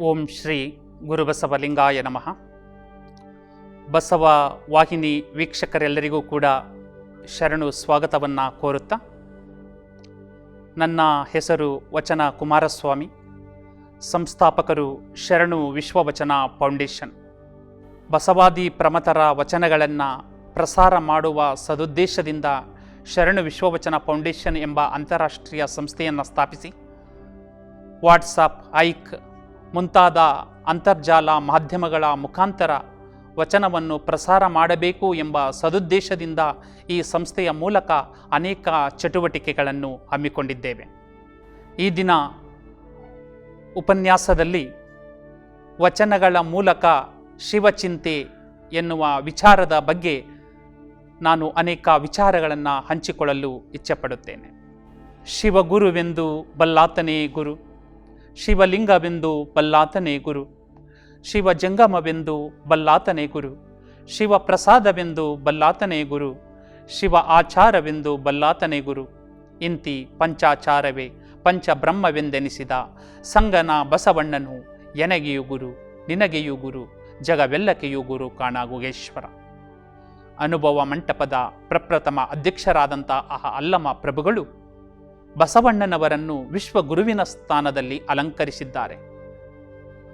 ಓಂ ಶ್ರೀ ಗುರುಬಸವಲಿಂಗಾಯ ನಮಃ. ಬಸವ ವಾಹಿನಿ ವೀಕ್ಷಕರೆಲ್ಲರಿಗೂ ಕೂಡ ಶರಣು ಸ್ವಾಗತವನ್ನು ಕೋರುತ್ತಾ, ನನ್ನ ಹೆಸರು ವಚನ ಕುಮಾರಸ್ವಾಮಿ, ಸಂಸ್ಥಾಪಕರು ಶರಣು ವಿಶ್ವವಚನ ಫೌಂಡೇಶನ್. ಬಸವಾದಿ ಪ್ರಮತರ ವಚನಗಳನ್ನು ಪ್ರಸಾರ ಮಾಡುವ ಸದುದ್ದೇಶದಿಂದ ಶರಣು ವಿಶ್ವವಚನ ಫೌಂಡೇಶನ್ ಎಂಬ ಅಂತಾರಾಷ್ಟ್ರೀಯ ಸಂಸ್ಥೆಯನ್ನು ಸ್ಥಾಪಿಸಿ, ವಾಟ್ಸಾಪ್, ಐಕ್ ಮುಂತಾದ ಅಂತರ್ಜಾಲ ಮಾಧ್ಯಮಗಳ ಮುಖಾಂತರ ವಚನವನ್ನು ಪ್ರಸಾರ ಮಾಡಬೇಕು ಎಂಬ ಸದುದ್ದೇಶದಿಂದ ಈ ಸಂಸ್ಥೆಯ ಮೂಲಕ ಅನೇಕ ಚಟುವಟಿಕೆಗಳನ್ನು ಹಮ್ಮಿಕೊಂಡಿದ್ದೇವೆ. ಈ ದಿನ ಉಪನ್ಯಾಸದಲ್ಲಿ ವಚನಗಳ ಮೂಲಕ ಶಿವಚಿಂತೆ ಎನ್ನುವ ವಿಚಾರದ ಬಗ್ಗೆ ನಾನು ಅನೇಕ ವಿಚಾರಗಳನ್ನು ಹಂಚಿಕೊಳ್ಳಲು ಇಚ್ಛೆಪಡುತ್ತೇನೆ. ಶಿವಗುರುವೆಂದು ಬಲ್ಲಾತನೇ ಗುರು ಶಿವಲಿಂಗವೆಂದು ಬಲ್ಲಾತನೇ ಗುರು. ಶಿವಜಂಗಮವೆಂದು ಬಲ್ಲಾತನೇ ಗುರು. ಶಿವಪ್ರಸಾದವೆಂದು ಬಲ್ಲಾತನೇ ಗುರು. ಶಿವ ಆಚಾರವೆಂದು ಬಲ್ಲಾತನೇ ಗುರು. ಇಂತಿ ಪಂಚಾಚಾರವೇ ಪಂಚಬ್ರಹ್ಮವೆಂದೆನಿಸಿದ. ಸಂಗನ ಬಸವಣ್ಣನು, ಎನಗೆಯು ಗುರು, ನಿನಗೆಯು ಗುರು, ಜಗವೆಲ್ಲಕೆಯು ಗುರು ಕಾಣಾಗುಗೇಶ್ವರ ಅನುಭವ ಮಂಟಪದ ಪ್ರಪ್ರಥಮ ಅಧ್ಯಕ್ಷರಾದಂಥ ಆ ಅಲ್ಲಮ ಪ್ರಭುಗಳು ಬಸವಣ್ಣನವರನ್ನು ವಿಶ್ವಗುರುವಿನ ಸ್ಥಾನದಲ್ಲಿ ಅಲಂಕರಿಸಿದ್ದಾರೆ.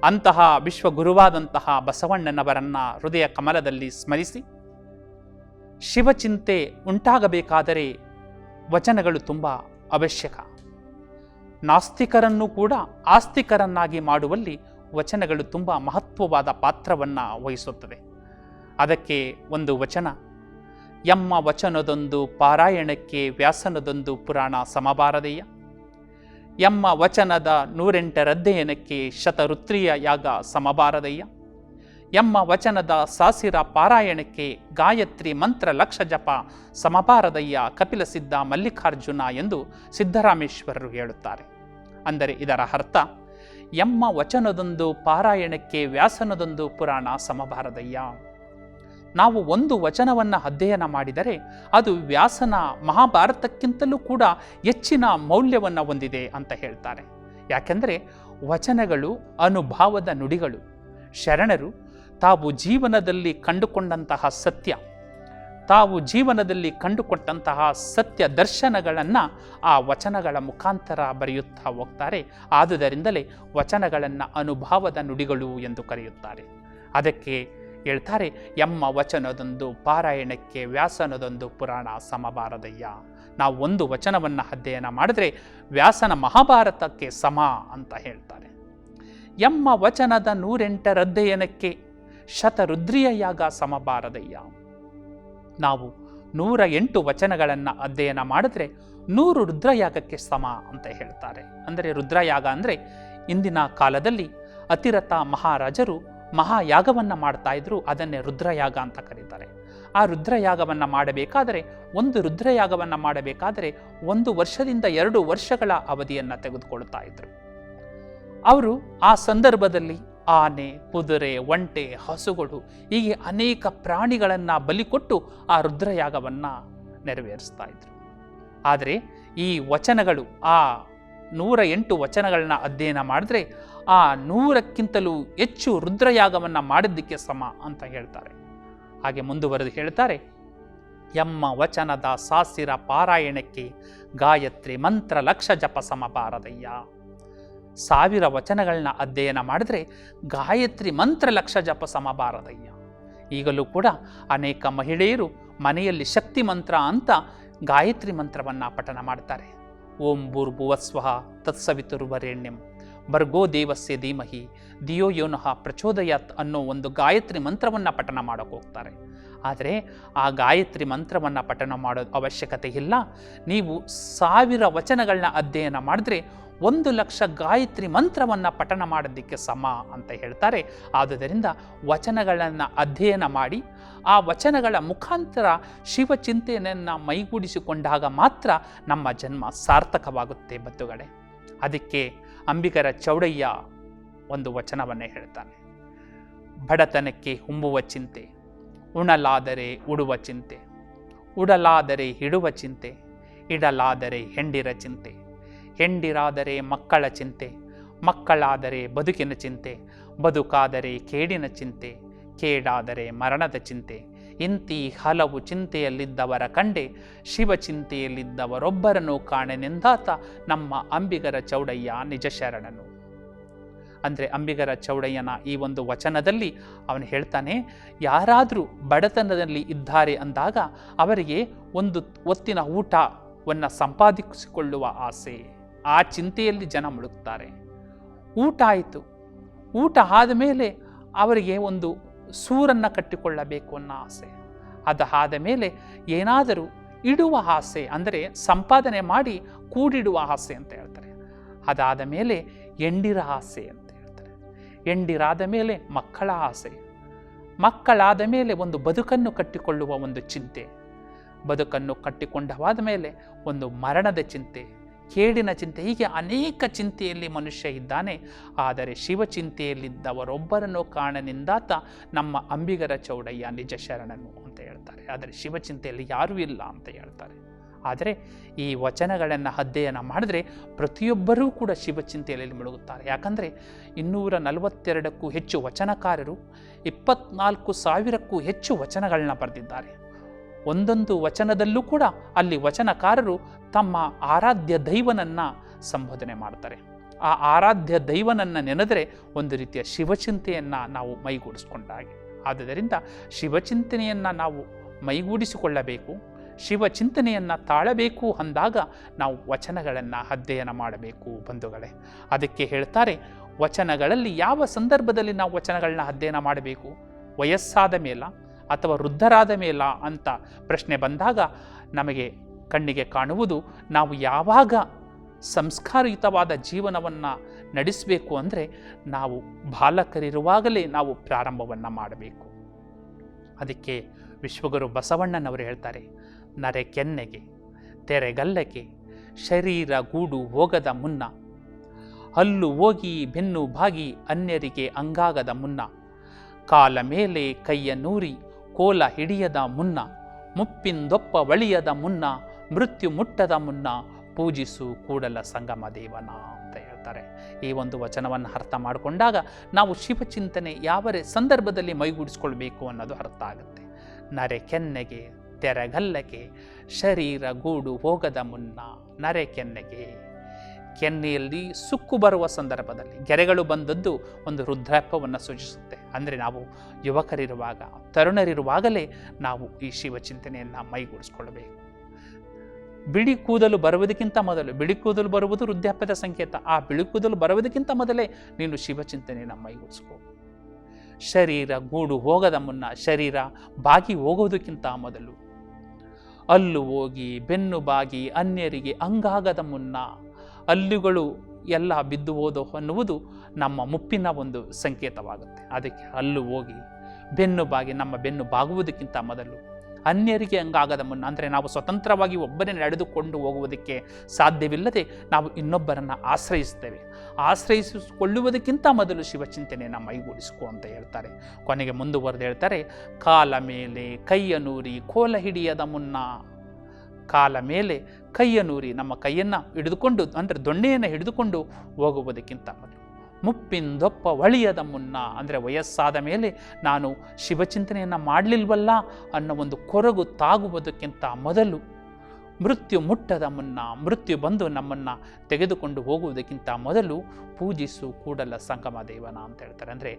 ಅಂತಹ ವಿಶ್ವಗುರುವಾದಂತಹ ಬಸವಣ್ಣನವರನ್ನ ಹೃದಯ ಕಮಲದಲ್ಲಿ ಸ್ಮರಿಸಿ, ಶಿವಚಿಂತೆ ಉಂಟಾಗಬೇಕಾದರೆ ವಚನಗಳು ತುಂಬ ಅವಶ್ಯಕ. ನಾಸ್ತಿಕರನ್ನು ಕೂಡ ಆಸ್ತಿಕರನ್ನಾಗಿ ಮಾಡುವಲ್ಲಿ ವಚನಗಳು ತುಂಬ ಮಹತ್ವವಾದ ಪಾತ್ರವನ್ನು ವಹಿಸುತ್ತದೆ ಅದಕ್ಕೆ ಒಂದು ವಚನ ಎಮ್ಮ ವಚನದೊಂದು ಪಾರಾಯಣಕ್ಕೆ ವ್ಯಾಸನದೊಂದು ಪುರಾಣ ಸಮಬಾರದೆಯ? ಎಮ್ಮ ವಚನದ ನೂರೆಂಟರಧ್ಯಯನಕ್ಕೆ ಶತರುತ್ರಿಯ ಯಾಗ ಸಮಬಾರದಯ್ಯ ಎಮ್ಮ ವಚನದ ಸಾಸಿರ ಪಾರಾಯಣಕ್ಕೆ ಗಾಯತ್ರಿ ಮಂತ್ರ ಲಕ್ಷ ಜಪ ಸಮಬಾರದಯ್ಯ ಕಪಿಲ ಸಿದ್ಧ ಮಲ್ಲಿಕಾರ್ಜುನ ಎಂದು ಸಿದ್ದರಾಮೇಶ್ವರರು ಹೇಳುತ್ತಾರೆ. ಅಂದರೆ ಇದರ ಅರ್ಥ ಎಮ್ಮ ವಚನದೊಂದು ಪಾರಾಯಣಕ್ಕೆ ವ್ಯಾಸನದೊಂದು ಪುರಾಣ ಸಮಬಾರದಯ್ಯ. ನಾವು ಒಂದು ವಚನವನ್ನು ಅಧ್ಯಯನ ಮಾಡಿದರೆ ಅದು ವ್ಯಾಸನ ಮಹಾಭಾರತಕ್ಕಿಂತಲೂ ಕೂಡ ಹೆಚ್ಚಿನ ಮೌಲ್ಯವನ್ನು ಹೊಂದಿದೆ ಅಂತ ಹೇಳ್ತಾರೆ. ಯಾಕೆಂದರೆ ವಚನಗಳು ಅನುಭಾವದ ನುಡಿಗಳು. ಶರಣರು, ತಾವು ಜೀವನದಲ್ಲಿ ಕಂಡುಕೊಂಡಂತಹ ಸತ್ಯ, ತಾವು ಜೀವನದಲ್ಲಿ ಕಂಡುಕೊಟ್ಟಂತಹ ಸತ್ಯ ದರ್ಶನಗಳನ್ನು ಆ ವಚನಗಳ ಮುಖಾಂತರ ಬರೆಯುತ್ತಾ ಹೋಗ್ತಾರೆ. ಆದುದರಿಂದಲೇ ವಚನಗಳನ್ನು ಅನುಭಾವದ ನುಡಿಗಳು ಎಂದು ಕರೆಯುತ್ತಾರೆ. ಅದಕ್ಕೆ ಹೇಳ್ತಾರೆ, ಎಮ್ಮ ವಚನದೊಂದು ಪಾರಾಯಣಕ್ಕೆ ವ್ಯಾಸನದೊಂದು ಪುರಾಣ ಸಮಬಾರದಯ್ಯ. ನಾವು ಒಂದು ವಚನವನ್ನು ಅಧ್ಯಯನ ಮಾಡಿದ್ರೆ ವ್ಯಾಸನ ಮಹಾಭಾರತಕ್ಕೆ ಸಮ ಅಂತ ಹೇಳ್ತಾರೆ. ಎಮ್ಮ ವಚನದ ನೂರೆಂಟರ ಅಧ್ಯಯನಕ್ಕೆ ಶತರುದ್ರಿಯ ಯಾಗ ಸಮಬಾರದಯ್ಯ. ನಾವು ನೂರ ಎಂಟು ವಚನಗಳನ್ನು ಅಧ್ಯಯನ ಮಾಡಿದ್ರೆ ನೂರು ರುದ್ರಯಾಗಕ್ಕೆ ಸಮ ಅಂತ ಹೇಳ್ತಾರೆ. ಅಂದರೆ ರುದ್ರಯಾಗ ಅಂದರೆ ಇಂದಿನ ಕಾಲದಲ್ಲಿ ಅತಿರಥ ಮಹಾರಾಜರು ಮಹಾಯಾಗವನ್ನು ಮಾಡ್ತಾ ಇದ್ರು, ಅದನ್ನೇ ರುದ್ರಯಾಗ ಅಂತ ಕರೀತಾರೆ. ಆ ರುದ್ರಯಾಗವನ್ನು ಮಾಡಬೇಕಾದರೆ, ಒಂದು ರುದ್ರಯಾಗವನ್ನು ಮಾಡಬೇಕಾದರೆ ಒಂದು ವರ್ಷದಿಂದ ಎರಡು ವರ್ಷಗಳ ಅವಧಿಯನ್ನು ತೆಗೆದುಕೊಳ್ತಾ ಇದ್ರು. ಅವರು ಆ ಸಂದರ್ಭದಲ್ಲಿ ಆನೆ, ಕುದುರೆ, ಒಂಟೆ, ಹಸುಗಳು ಹೀಗೆ ಅನೇಕ ಪ್ರಾಣಿಗಳನ್ನು ಬಲಿಕೊಟ್ಟು ಆ ರುದ್ರಯಾಗವನ್ನು ನೆರವೇರಿಸ್ತಾ ಇದ್ರು. ಆದರೆ ಈ ವಚನಗಳು, ಆ ನೂರ ಎಂಟು ವಚನಗಳನ್ನ ಅಧ್ಯಯನ ಮಾಡಿದ್ರೆ ಆ ನೂರಕ್ಕಿಂತಲೂ ಹೆಚ್ಚು ರುದ್ರಯಾಗವನ್ನು ಮಾಡಿದ್ದಕ್ಕೆ ಸಮ ಅಂತ ಹೇಳ್ತಾರೆ. ಹಾಗೆ ಮುಂದುವರೆದು ಹೇಳ್ತಾರೆ ಎಮ್ಮ ವಚನದ ಸಾಸಿರ ಪಾರಾಯಣಕ್ಕೆ ಗಾಯತ್ರಿ ಮಂತ್ರ ಲಕ್ಷ ಜಪ ಸಮ ಬಾರದಯ್ಯ ಸಾವಿರ ವಚನಗಳನ್ನ ಅಧ್ಯಯನ ಮಾಡಿದ್ರೆ ಗಾಯತ್ರಿ ಮಂತ್ರ ಲಕ್ಷ ಜಪ ಸಮ ಬಾರದಯ್ಯ ಈಗಲೂ ಕೂಡ ಅನೇಕ ಮಹಿಳೆಯರು ಮನೆಯಲ್ಲಿ ಶಕ್ತಿ ಮಂತ್ರ ಅಂತ ಗಾಯತ್ರಿ ಮಂತ್ರವನ್ನು ಪಠನ ಮಾಡ್ತಾರೆ. ಓಂ ಭೂರ್ಭುವಸ್ವಃ ತತ್ಸವಿತುರ್ವರೆಣ್ಯಂ ಭರ್ಗೋ ದೇವಸ್ಯ ಧೀಮಹಿ, ದಿಯೋ ಯೋನಃ ಪ್ರಚೋದಯಾತ್ ಅನ್ನೋ ಒಂದು ಗಾಯತ್ರಿ ಮಂತ್ರವನ್ನು ಪಠನ ಮಾಡೋಕೆ ಹೋಗ್ತಾರೆ. ಆದರೆ ಆ ಗಾಯತ್ರಿ ಮಂತ್ರವನ್ನು ಪಠನ ಮಾಡೋದು ಅವಶ್ಯಕತೆ ಇಲ್ಲ. ನೀವು ಸಾವಿರ ವಚನಗಳನ್ನ ಅಧ್ಯಯನ ಮಾಡಿದ್ರೆ ಒಂದು ಲಕ್ಷ ಗಾಯತ್ರಿ ಮಂತ್ರವನ್ನು ಪಠನ ಮಾಡೋದಕ್ಕೆ ಸಮ ಅಂತ ಹೇಳ್ತಾರೆ. ಆದುದರಿಂದ ವಚನಗಳನ್ನು ಅಧ್ಯಯನ ಮಾಡಿ, ಆ ವಚನಗಳ ಮುಖಾಂತರ ಶಿವಚಿಂತನೆಯನ್ನು ಮೈಗೂಡಿಸಿಕೊಂಡಾಗ ಮಾತ್ರ ನಮ್ಮ ಜನ್ಮ ಸಾರ್ಥಕವಾಗುತ್ತೆ ಬದ್ದುಗಳೇ ಅದಕ್ಕೆ ಅಂಬಿಕರ ಚೌಡಯ್ಯ ಒಂದು ವಚನವನ್ನೇ ಹೇಳ್ತಾನೆ. ಬಡತನಕ್ಕೆ ಹುಂಬುವ ಚಿಂತೆ, ಉಣಲಾದರೆ ಉಡುವ ಚಿಂತೆ, ಉಡಲಾದರೆ ಹಿಡುವ ಚಿಂತೆ, ಇಡಲಾದರೆ ಹೆಂಡಿರ ಚಿಂತೆ, ಹೆಂಡಿರಾದರೆ ಮಕ್ಕಳ ಚಿಂತೆ, ಮಕ್ಕಳಾದರೆ ಬದುಕಿನ ಚಿಂತೆ, ಬದುಕಾದರೆ ಕೇಡಿನ ಚಿಂತೆ, ಕೇಡಾದರೆ ಮರಣದ ಚಿಂತೆ ಇಂತಿ ಹಲವು ಚಿಂತೆಯಲ್ಲಿದ್ದವರ ಕಂಡೆ ಶಿವ ಚಿಂತೆಯಲ್ಲಿದ್ದವರೊಬ್ಬರನ್ನು ಕಾಣೆನೆಂದಾತ ನಮ್ಮ ಅಂಬಿಗರ ಚೌಡಯ್ಯ ನಿಜ ಶರಣನು. ಅಂದರೆ ಅಂಬಿಗರ ಚೌಡಯ್ಯನ ಈ ಒಂದು ವಚನದಲ್ಲಿ ಅವನು ಹೇಳ್ತಾನೆ, ಯಾರಾದರೂ ಬಡತನದಲ್ಲಿ ಇದ್ದಾರೆ ಅಂದಾಗ ಅವರಿಗೆ ಒಂದು ಒತ್ತಿನ ಊಟವನ್ನು ಸಂಪಾದಿಸಿಕೊಳ್ಳುವ ಆಸೆ. ಆ ಚಿಂತೆಯಲ್ಲಿ ಜನ ಮುಳುಗ್ತಾರೆ. ಊಟ ಆಯಿತು. ಊಟ ಆದ ಮೇಲೆ ಅವರಿಗೆ ಒಂದು ಸೂರನ್ನು ಕಟ್ಟಿಕೊಳ್ಳಬೇಕು ಅನ್ನೋ ಆಸೆ. ಅದು ಆದ ಮೇಲೆ ಏನಾದರೂ ಇಡುವ ಆಸೆ ಅಂದರೆ ಸಂಪಾದನೆ ಮಾಡಿ ಕೂಡಿಡುವ ಆಸೆ ಅಂತ ಹೇಳ್ತಾರೆ. ಅದಾದ ಮೇಲೆ ಎಂಡಿರ ಆಸೆ ಅಂತ ಹೇಳ್ತಾರೆ. ಎಂಡಿರಾದ ಮೇಲೆ ಮಕ್ಕಳ ಆಸೆ. ಮಕ್ಕಳಾದ ಮೇಲೆ ಒಂದು ಬದುಕನ್ನು ಕಟ್ಟಿಕೊಳ್ಳುವ ಒಂದು ಚಿಂತೆ. ಬದುಕನ್ನು ಕಟ್ಟಿಕೊಂಡವಾದ ಮೇಲೆ ಒಂದು ಮರಣದ ಚಿಂತೆ. ಕೇಡಿನ ಚಿಂತೆ, ಹೀಗೆ ಅನೇಕ ಚಿಂತೆಯಲ್ಲಿ ಮನುಷ್ಯ ಇದ್ದಾನೆ. ಆದರೆ ಶಿವಚಿಂತೆಯಲ್ಲಿದ್ದವರೊಬ್ಬರನ್ನು ಕಾಣನಿಂದಾತ ನಮ್ಮ ಅಂಬಿಗರ ಚೌಡಯ್ಯ ನಿಜ ಶರಣನು ಅಂತ ಹೇಳ್ತಾರೆ. ಆದರೆ ಶಿವಚಿಂತೆಯಲ್ಲಿ ಯಾರೂ ಇಲ್ಲ ಅಂತ ಹೇಳ್ತಾರೆ. ಆದರೆ ಈ ವಚನಗಳನ್ನು ಅಧ್ಯಯನ ಮಾಡಿದ್ರೆ ಪ್ರತಿಯೊಬ್ಬರೂ ಕೂಡ ಶಿವಚಿಂತೆಯಲ್ಲಿ ಮುಳುಗುತ್ತಾರೆ. ಯಾಕಂದರೆ ಇನ್ನೂರ ನಲವತ್ತೆರಡಕ್ಕೂ ಹೆಚ್ಚು ವಚನಕಾರರು, ಇಪ್ಪತ್ನಾಲ್ಕು ಸಾವಿರಕ್ಕೂ ಹೆಚ್ಚು ವಚನಗಳನ್ನ ಬರೆದಿದ್ದಾರೆ. ಒಂದೊಂದು ವಚನದಲ್ಲೂ ಕೂಡ ಅಲ್ಲಿ ವಚನಕಾರರು ತಮ್ಮ ಆರಾಧ್ಯ ದೈವನನ್ನು ಸಂಬೋಧನೆ ಮಾಡ್ತಾರೆ. ಆ ಆರಾಧ್ಯ ದೈವನನ್ನು ನೆನೆದರೆ ಒಂದು ರೀತಿಯ ಶಿವಚಿಂತೆಯನ್ನು ನಾವು ಮೈಗೂಡಿಸ್ಕೊಂಡಾಗೆ. ಆದ್ದರಿಂದ ಶಿವಚಿಂತನೆಯನ್ನು ನಾವು ಮೈಗೂಡಿಸಿಕೊಳ್ಳಬೇಕು, ಶಿವಚಿಂತನೆಯನ್ನು ತಾಳಬೇಕು ಅಂದಾಗ ನಾವು ವಚನಗಳನ್ನು ಅಧ್ಯಯನ ಮಾಡಬೇಕು ಬಂಧುಗಳೇ. ಅದಕ್ಕೆ ಹೇಳ್ತಾರೆ, ವಚನಗಳಲ್ಲಿ ಯಾವ ಸಂದರ್ಭದಲ್ಲಿ ನಾವು ವಚನಗಳನ್ನ ಅಧ್ಯಯನ ಮಾಡಬೇಕು? ವಯಸ್ಸಾದ ಮೇಲ ಅಥವಾ ವೃದ್ಧರಾದ ಮೇಲ ಅಂತ ಪ್ರಶ್ನೆ ಬಂದಾಗ ನಮಗೆ ಕಣ್ಣಿಗೆ ಕಾಣುವುದು ನಾವು ಯಾವಾಗ ಸಂಸ್ಕಾರಯುತವಾದ ಜೀವನವನ್ನು ನಡೆಸಬೇಕು ಅಂದರೆ ನಾವು ಬಾಲಕರಿರುವಾಗಲೇ ನಾವು ಪ್ರಾರಂಭವನ್ನು ಮಾಡಬೇಕು. ಅದಕ್ಕೆ ವಿಶ್ವಗುರು ಬಸವಣ್ಣನವರು ಹೇಳ್ತಾರೆ, ನರೆ ಕೆನ್ನೆಗೆ ತೆರೆಗಲ್ಲಕ್ಕೆ ಶರೀರ ಗೂಡು ಹೋಗದ ಮುನ್ನ, ಹಲ್ಲು ಹೋಗಿ ಬೆನ್ನು ಬಾಗಿ ಅನ್ಯರಿಗೆ ಅಂಗಾಗದ ಮುನ್ನ, ಕಾಲ ಮೇಲೆ ಕೈಯ ನೂರಿ ಕೋಲ ಹಿಡಿಯದ ಮುನ್ನ, ಮುಪ್ಪಿಂದೊಪ್ಪ ಬಳಿಯದ ಮುನ್ನ, ಮೃತ್ಯು ಮುಟ್ಟದ ಮುನ್ನ ಪೂಜಿಸು ಕೂಡಲ ಸಂಗಮ ದೇವನ ಅಂತ ಹೇಳ್ತಾರೆ. ಈ ಒಂದು ವಚನವನ್ನು ಅರ್ಥ ಮಾಡಿಕೊಂಡಾಗ ನಾವು ಶಿವಚಿಂತನೆ ಯಾವ ಸಂದರ್ಭದಲ್ಲಿ ಮೈಗೂಡಿಸ್ಕೊಳ್ಬೇಕು ಅನ್ನೋದು ಅರ್ಥ ಆಗುತ್ತೆ. ನರೆ ಕೆನ್ನೆಗೆ, ತೆರೆಗಲ್ಲಗೆ, ಶರೀರ ಗೂಡು ಹೋಗದ ಮುನ್ನ, ನರೆ ಕೆನ್ನೆಗೆ ಕೆನ್ನೆಯಲ್ಲಿ ಸುಕ್ಕು ಬರುವ ಸಂದರ್ಭದಲ್ಲಿ ಗೆರೆಗಳು ಬಂದದ್ದು ಒಂದು ವೃದ್ಧಾಪವನ್ನು ಸೂಚಿಸುತ್ತೆ ಅಂದರೆ ನಾವು ಯುವಕರಿರುವಾಗ, ತರುಣರಿರುವಾಗಲೇ ನಾವು ಈ ಶಿವಚಿಂತನೆಯನ್ನು ಮೈಗೂಡಿಸ್ಕೊಳ್ಬೇಕು ಬಿಳಿ ಕೂದಲು ಬರುವುದಕ್ಕಿಂತ ಮೊದಲು, ಬಿಳಿ ಕೂದಲು ಬರುವುದು ವೃದ್ಧಾಪ್ಯದ ಸಂಕೇತ. ಆ ಬಿಳಿ ಕೂದಲು ಬರುವುದಕ್ಕಿಂತ ಮೊದಲೇ ನೀನು ಶಿವಚಿಂತನೆಯನ್ನು ಮೈಗೂಡಿಸ್ಕೋ. ಶರೀರ ಗೂಡು ಹೋಗದ ಮುನ್ನ, ಶರೀರ ಬಾಗಿ ಹೋಗುವುದಕ್ಕಿಂತ ಮೊದಲು. ಅಲ್ಲು ಹೋಗಿ, ಬೆನ್ನು ಬಾಗಿ, ಅನ್ಯರಿಗೆ ಅಂಗಾಗದ ಮುನ್ನ ಅಲ್ಲುಗಳು ಎಲ್ಲ ಬಿದ್ದು ಹೋದೋ ಅನ್ನುವುದು ನಮ್ಮ ಮುಪ್ಪಿನ ಒಂದು ಸಂಕೇತವಾಗುತ್ತೆ. ಅದಕ್ಕೆ ಹಲ್ಲು ಹೋಗಿ ಬೆನ್ನು ಬಾಗಿ ನಮ್ಮ ಬೆನ್ನು ಬಾಗುವುದಕ್ಕಿಂತ ಮೊದಲು ಅನ್ಯರಿಗೆ ಹಂಗಾಗದ ಮುನ್ನ, ಅಂದರೆ ನಾವು ಸ್ವತಂತ್ರವಾಗಿ ಒಬ್ಬರೇ ನಡೆದುಕೊಂಡು ಹೋಗುವುದಕ್ಕೆ ಸಾಧ್ಯವಿಲ್ಲದೆ ನಾವು ಇನ್ನೊಬ್ಬರನ್ನು ಆಶ್ರಯಿಸ್ತೇವೆ ಆಶ್ರಯಿಸಿಕೊಳ್ಳುವುದಕ್ಕಿಂತ ಮೊದಲು ಶಿವಚಿಂತನೆಯನ್ನು ಮೈಗೂಡಿಸಿಕೊ ಅಂತ ಹೇಳ್ತಾರೆ. ಕೊನೆಗೆ ಮುಂದುವರೆದು ಹೇಳ್ತಾರೆ, ಕಾಲ ಮೇಲೆ ಕೈಯ ನೂರಿ ಕೋಲ ಹಿಡಿಯದ ಮುನ್ನ ಕಾಲ ಮೇಲೆ ಕೈಯ ನೂರಿ ನಮ್ಮ ಕೈಯನ್ನು ಹಿಡಿದುಕೊಂಡು, ಅಂದರೆ ದೊಣ್ಣೆಯನ್ನು ಹಿಡಿದುಕೊಂಡು ಹೋಗುವುದಕ್ಕಿಂತ ಮೊದಲು. ಮುಪ್ಪಿಂದೊಪ್ಪ ಒಳಿಯದ ಮುನ್ನ, ಅಂದರೆ ವಯಸ್ಸಾದ ಮೇಲೆ ನಾನು ಶಿವಚಿಂತನೆಯನ್ನು ಮಾಡಲಿಲ್ವಲ್ಲ ಅನ್ನೋ ಒಂದು ಕೊರಗು ತಾಗುವುದಕ್ಕಿಂತ ಮೊದಲು ಮೃತ್ಯು ಮುಟ್ಟದ ಮುನ್ನ, ಮೃತ್ಯು ಬಂದು ನಮ್ಮನ್ನು ತೆಗೆದುಕೊಂಡು ಹೋಗುವುದಕ್ಕಿಂತ ಮೊದಲು ಪೂಜಿಸು ಕೂಡಲ ಸಂಗಮ ದೇವನ ಅಂತ ಹೇಳ್ತಾರೆ. ಅಂದರೆ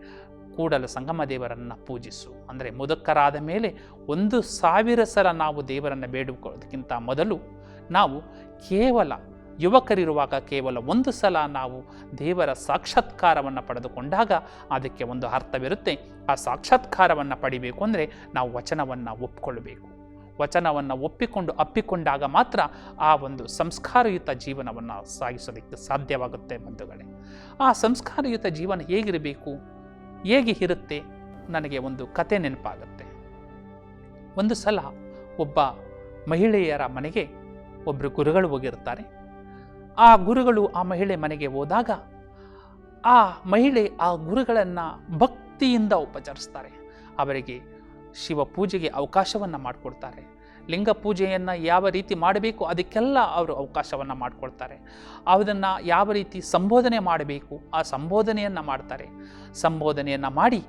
ಕೂಡಲ ಸಂಗಮ ದೇವರನ್ನು ಪೂಜಿಸು. ಅಂದರೆ ಮುದುಕರಾದ ಮೇಲೆ ಒಂದು ಸಾವಿರ ಸಲ ನಾವು ದೇವರನ್ನು ಬೇಡಿಕೊಳ್ಳೋದಕ್ಕಿಂತ ಮೊದಲು ನಾವು ಕೇವಲ ಯುವಕರಿರುವಾಗ ಕೇವಲ ಒಂದು ಸಲ ನಾವು ದೇವರ ಸಾಕ್ಷಾತ್ಕಾರವನ್ನು ಪಡೆದುಕೊಂಡಾಗ ಅದಕ್ಕೆ ಒಂದು ಅರ್ಥವಿರುತ್ತೆ. ಆ ಸಾಕ್ಷಾತ್ಕಾರವನ್ನು ಪಡಿಬೇಕು ಅಂದರೆ ನಾವು ವಚನವನ್ನು ಒಪ್ಪಿಕೊಳ್ಳಬೇಕು ವಚನವನ್ನು ಒಪ್ಪಿಕೊಂಡು ಅಪ್ಪಿಕೊಂಡಾಗ ಮಾತ್ರ ಆ ಒಂದು ಸಂಸ್ಕಾರಯುತ ಜೀವನವನ್ನು ಸಾಗಿಸೋದಕ್ಕೆ ಸಾಧ್ಯವಾಗುತ್ತೆ ಬಂಧುಗಳೇ. ಆ ಸಂಸ್ಕಾರಯುತ ಜೀವನ ಹೇಗಿರಬೇಕು? ಹೇಗೆ ಇರುತ್ತೆ ನನಗೆ ಒಂದು ಕತೆ ನೆನಪಾಗುತ್ತೆ. ಒಂದು ಸಲ ಒಬ್ಬ ಮಹಿಳೆಯರ ಮನೆಗೆ ಒಬ್ಬರು ಗುರುಗಳು ಹೋಗಿರ್ತಾರೆ. ಆ ಗುರುಗಳು ಆ ಮಹಿಳೆ ಮನೆಗೆ ಹೋದಾಗ ಆ ಮಹಿಳೆ ಆ ಗುರುಗಳನ್ನು ಭಕ್ತಿಯಿಂದ ಉಪಚರಿಸ್ತಾರೆ. ಅವರಿಗೆ ಶಿವ ಪೂಜೆಗೆ ಅವಕಾಶವನ್ನು ಮಾಡಿಕೊಡ್ತಾರೆ. ಲಿಂಗ ಪೂಜೆಯನ್ನು ಯಾವ ರೀತಿ ಮಾಡಬೇಕು ಅದಕ್ಕೆಲ್ಲ ಅವರು ಅವಕಾಶವನ್ನು ಮಾಡಿಕೊಳ್ತಾರೆ. ಅದನ್ನು ಯಾವ ರೀತಿ ಸಂಬೋಧನೆ ಮಾಡಬೇಕು ಆ ಸಂಬೋಧನೆಯನ್ನು ಮಾಡ್ತಾರೆ. ಸಂಬೋಧನೆಯನ್ನು ಮಾಡಿ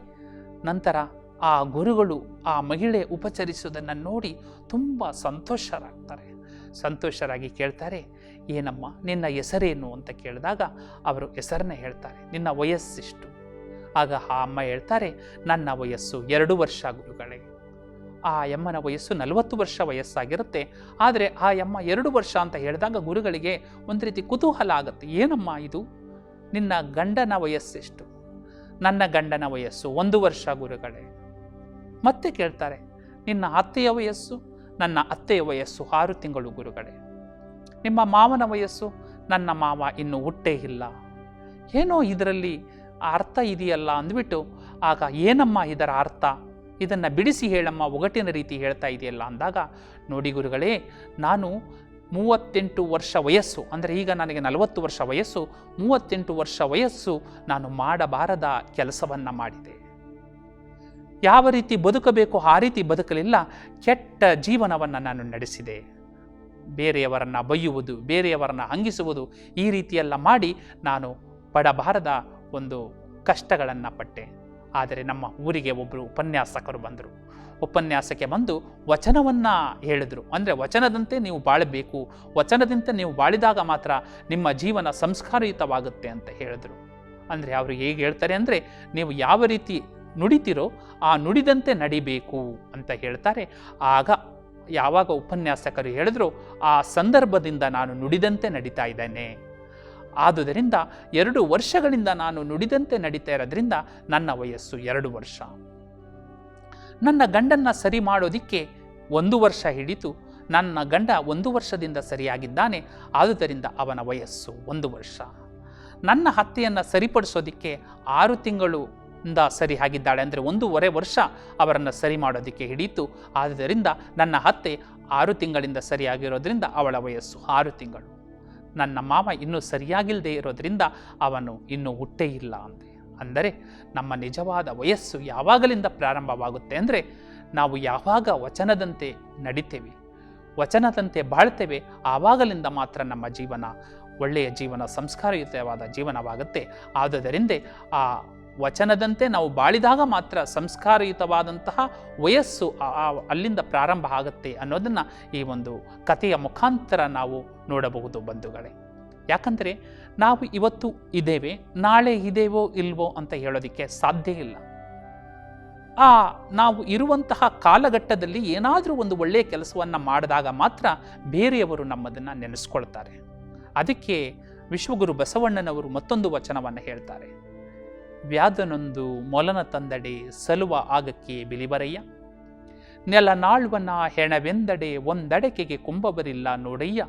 ನಂತರ ಆ ಗುರುಗಳು, ಆ ಮಹಿಳೆ ಉಪಚರಿಸುವುದನ್ನು ನೋಡಿ ತುಂಬ ಸಂತೋಷರಾಗ್ತಾರೆ. ಸಂತೋಷರಾಗಿ ಕೇಳ್ತಾರೆ, ಏನಮ್ಮ, ನಿನ್ನ ಹೆಸರೇನು? ಅಂತ ಕೇಳಿದಾಗ ಅವರು ಹೆಸರನ್ನ ಹೇಳ್ತಾರೆ, ನಿನ್ನ ವಯಸ್ಸಿಷ್ಟು. ಆಗ ಆ ಅಮ್ಮ ಹೇಳ್ತಾರೆ, ನನ್ನ ವಯಸ್ಸು ಎರಡು ವರ್ಷ ಗುರುಗಳೇ. ಆ ಯಮ್ಮನ ವಯಸ್ಸು ನಲವತ್ತು ವರ್ಷ ವಯಸ್ಸಾಗಿರುತ್ತೆ. ಆದರೆ ಆ ಯಮ್ಮ ಎರಡು ವರ್ಷ ಅಂತ ಹೇಳಿದಾಗ ಗುರುಗಳಿಗೆ ಒಂದು ರೀತಿ ಕುತೂಹಲ ಆಗುತ್ತೆ. ಏನಮ್ಮ ಇದು? ನಿನ್ನ ಗಂಡನ ವಯಸ್ಸೆಷ್ಟು? ನನ್ನ ಗಂಡನ ವಯಸ್ಸು ಒಂದು ವರ್ಷ ಗುರುಗಳೇ. ಮತ್ತೆ ಕೇಳ್ತಾರೆ, ನಿನ್ನ ಅತ್ತೆಯ ವಯಸ್ಸು? ನನ್ನ ಅತ್ತೆಯ ವಯಸ್ಸು ಆರು ತಿಂಗಳು ಗುರುಗಳೇ. ನಿಮ್ಮ ಮಾವನ ವಯಸ್ಸು? ನನ್ನ ಮಾವ ಇನ್ನು ಹುಟ್ಟೇ ಇಲ್ಲ. ಏನೋ ಇದರಲ್ಲಿ ಅರ್ಥ ಇದೆಯಲ್ಲ ಅಂದ್ಬಿಟ್ಟು, ಆಗ ಏನಮ್ಮ ಇದರ ಅರ್ಥ? ಇದನ್ನು ಬಿಡಿಸಿ ಹೇಳಮ್ಮ, ಒಗಟಿನ ರೀತಿ ಹೇಳ್ತಾ ಇದೆಯಲ್ಲ ಅಂದಾಗ, ನೋಡಿ ಗುರುಗಳೇ, ನಾನು ಮೂವತ್ತೆಂಟು ವರ್ಷ ವಯಸ್ಸು, ಅಂದರೆ ಈಗ ನನಗೆ ನಲವತ್ತು ವರ್ಷ ವಯಸ್ಸು, ಮೂವತ್ತೆಂಟು ವರ್ಷ ವಯಸ್ಸು ನಾನು ಮಾಡಬಾರದ ಕೆಲಸವನ್ನು ಮಾಡಿದೆ. ಯಾವ ರೀತಿ ಬದುಕಬೇಕು, ಆ ರೀತಿ ಬದುಕಲಿಲ್ಲ, ಕೆಟ್ಟ ಜೀವನವನ್ನು ನಾನು ನಡೆಸಿದೆ. ಬೇರೆಯವರನ್ನು ಬೈಯುವುದು ಬೇರೆಯವರನ್ನು ಹಂಗಿಸುವುದು, ಈ ರೀತಿಯೆಲ್ಲ ಮಾಡಿ ನಾನು ಪಡಬಾರದ ಒಂದು ಕಷ್ಟಗಳನ್ನು ಪಟ್ಟೆ. ಆದರೆ ನಮ್ಮ ಊರಿಗೆ ಒಬ್ಬರು ಉಪನ್ಯಾಸಕರು ಬಂದರು. ಉಪನ್ಯಾಸಕ್ಕೆ ಬಂದು ವಚನವನ್ನು ಹೇಳಿದರು. ಅಂದರೆ ವಚನದಂತೆ ನೀವು ಬಾಳಬೇಕು. ವಚನದಂತೆ ನೀವು ಬಾಳಿದಾಗ ಮಾತ್ರ ನಿಮ್ಮ ಜೀವನ ಸಂಸ್ಕಾರಯುತವಾಗುತ್ತೆ ಅಂತ ಹೇಳಿದರು. ಅಂದರೆ ಅವರು ಹೇಗೆ ಹೇಳ್ತಾರೆ ಅಂದರೆ ನೀವು ಯಾವ ರೀತಿ ನುಡಿತಿರೋ ಆ ನುಡಿದಂತೆ ನಡಿಬೇಕು ಅಂತ ಹೇಳ್ತಾರೆ. ಆಗ ಯಾವಾಗ ಉಪನ್ಯಾಸಕರು ಹೇಳಿದ್ರು, ಆ ಸಂದರ್ಭದಿಂದ ನಾನು ನುಡಿದಂತೆ ನಡೀತಾ ಇದ್ದೇನೆ. ಆದುದರಿಂದ ಎರಡು ವರ್ಷಗಳಿಂದ ನಾನು ನುಡಿದಂತೆ ನಡೀತಾ ಇರೋದ್ರಿಂದ ನನ್ನ ವಯಸ್ಸು ಎರಡು ವರ್ಷ. ನನ್ನ ಗಂಡನ್ನು ಸರಿ ಮಾಡೋದಿಕ್ಕೆ ಒಂದು ವರ್ಷ ಹಿಡಿತು ನನ್ನ ಗಂಡ ಒಂದು ವರ್ಷದಿಂದ ಸರಿಯಾಗಿದ್ದಾನೆ, ಆದುದರಿಂದ ಅವನ ವಯಸ್ಸು ಒಂದು ವರ್ಷ. ನನ್ನ ಹತ್ಯೆಯನ್ನು ಸರಿಪಡಿಸೋದಿಕ್ಕೆ ಆರು ತಿಂಗಳು ಇಂದ ಸರಿ ಆಗಿದ್ದಾಳೆ ಅಂದರೆ ಒಂದೂವರೆ ವರ್ಷ ಅವರನ್ನು ಸರಿ ಮಾಡೋದಕ್ಕೆ ಹಿಡಿಯಿತು ಆದುದರಿಂದ ನನ್ನ ಹತ್ತೆ ಆರು ತಿಂಗಳಿಂದ ಸರಿಯಾಗಿರೋದ್ರಿಂದ ಅವಳ ವಯಸ್ಸು ಆರು ತಿಂಗಳು. ನನ್ನ ಮಾವ ಇನ್ನೂ ಸರಿಯಾಗಿಲ್ಲದೆ ಇರೋದ್ರಿಂದ ಅವನು ಇನ್ನೂ ಹುಟ್ಟೇ ಇಲ್ಲ ಅಂದೆ. ಅಂದರೆ ನಮ್ಮ ನಿಜವಾದ ವಯಸ್ಸು ಯಾವಾಗಲಿಂದ ಪ್ರಾರಂಭವಾಗುತ್ತೆ ಅಂದರೆ ನಾವು ಯಾವಾಗ ವಚನದಂತೆ ನಡಿತೇವೆ, ವಚನದಂತೆ ಬಾಳ್ತೇವೆ ಆವಾಗಲಿಂದ ಮಾತ್ರ ನಮ್ಮ ಜೀವನ ಒಳ್ಳೆಯ ಜೀವನ, ಸಂಸ್ಕಾರಯುತವಾದ ಜೀವನವಾಗುತ್ತೆ. ಆದುದರಿಂದ ಆ ವಚನದಂತೆ ನಾವು ಬಾಳಿದಾಗ ಮಾತ್ರ ಸಂಸ್ಕಾರಯುತವಾದಂತಹ ವಯಸ್ಸು ಅಲ್ಲಿಂದ ಪ್ರಾರಂಭ ಆಗುತ್ತೆ ಅನ್ನೋದನ್ನು ಈ ಒಂದು ಕಥೆಯ ಮುಖಾಂತರ ನಾವು ನೋಡಬಹುದು ಬಂಧುಗಳೇ. ಯಾಕಂದರೆ ನಾವು ಇವತ್ತು ಇದ್ದೇವೆ, ನಾಳೆ ಇದೇವೋ ಇಲ್ವೋ ಅಂತ ಹೇಳೋದಕ್ಕೆ ಸಾಧ್ಯ ಇಲ್ಲ. ಆ ನಾವು ಇರುವಂತಹ ಕಾಲಘಟ್ಟದಲ್ಲಿ ಏನಾದರೂ ಒಂದು ಒಳ್ಳೆಯ ಕೆಲಸವನ್ನು ಮಾಡಿದಾಗ ಮಾತ್ರ ಬೇರೆಯವರು ನಮ್ಮದನ್ನು ನೆನೆಸ್ಕೊಳ್ತಾರೆ. ಅದಕ್ಕೆ ವಿಶ್ವಗುರು ಬಸವಣ್ಣನವರು ಮತ್ತೊಂದು ವಚನವನ್ನು ಹೇಳ್ತಾರೆ. ವ್ಯಾಧನೊಂದು ಮೊಲನ ತಂದಡೆ ಸಲುವ ಆಗಕ್ಕೆ ಬಿಲಿಬರಯ್ಯ ನೆಲ ನಾಳ್ವನ ಹೆಣವೆಂದಡೆ ಒಂದಡಕೆಗೆ ಕುಂಬಬರಿಲ್ಲ ನೋಡಯ್ಯ.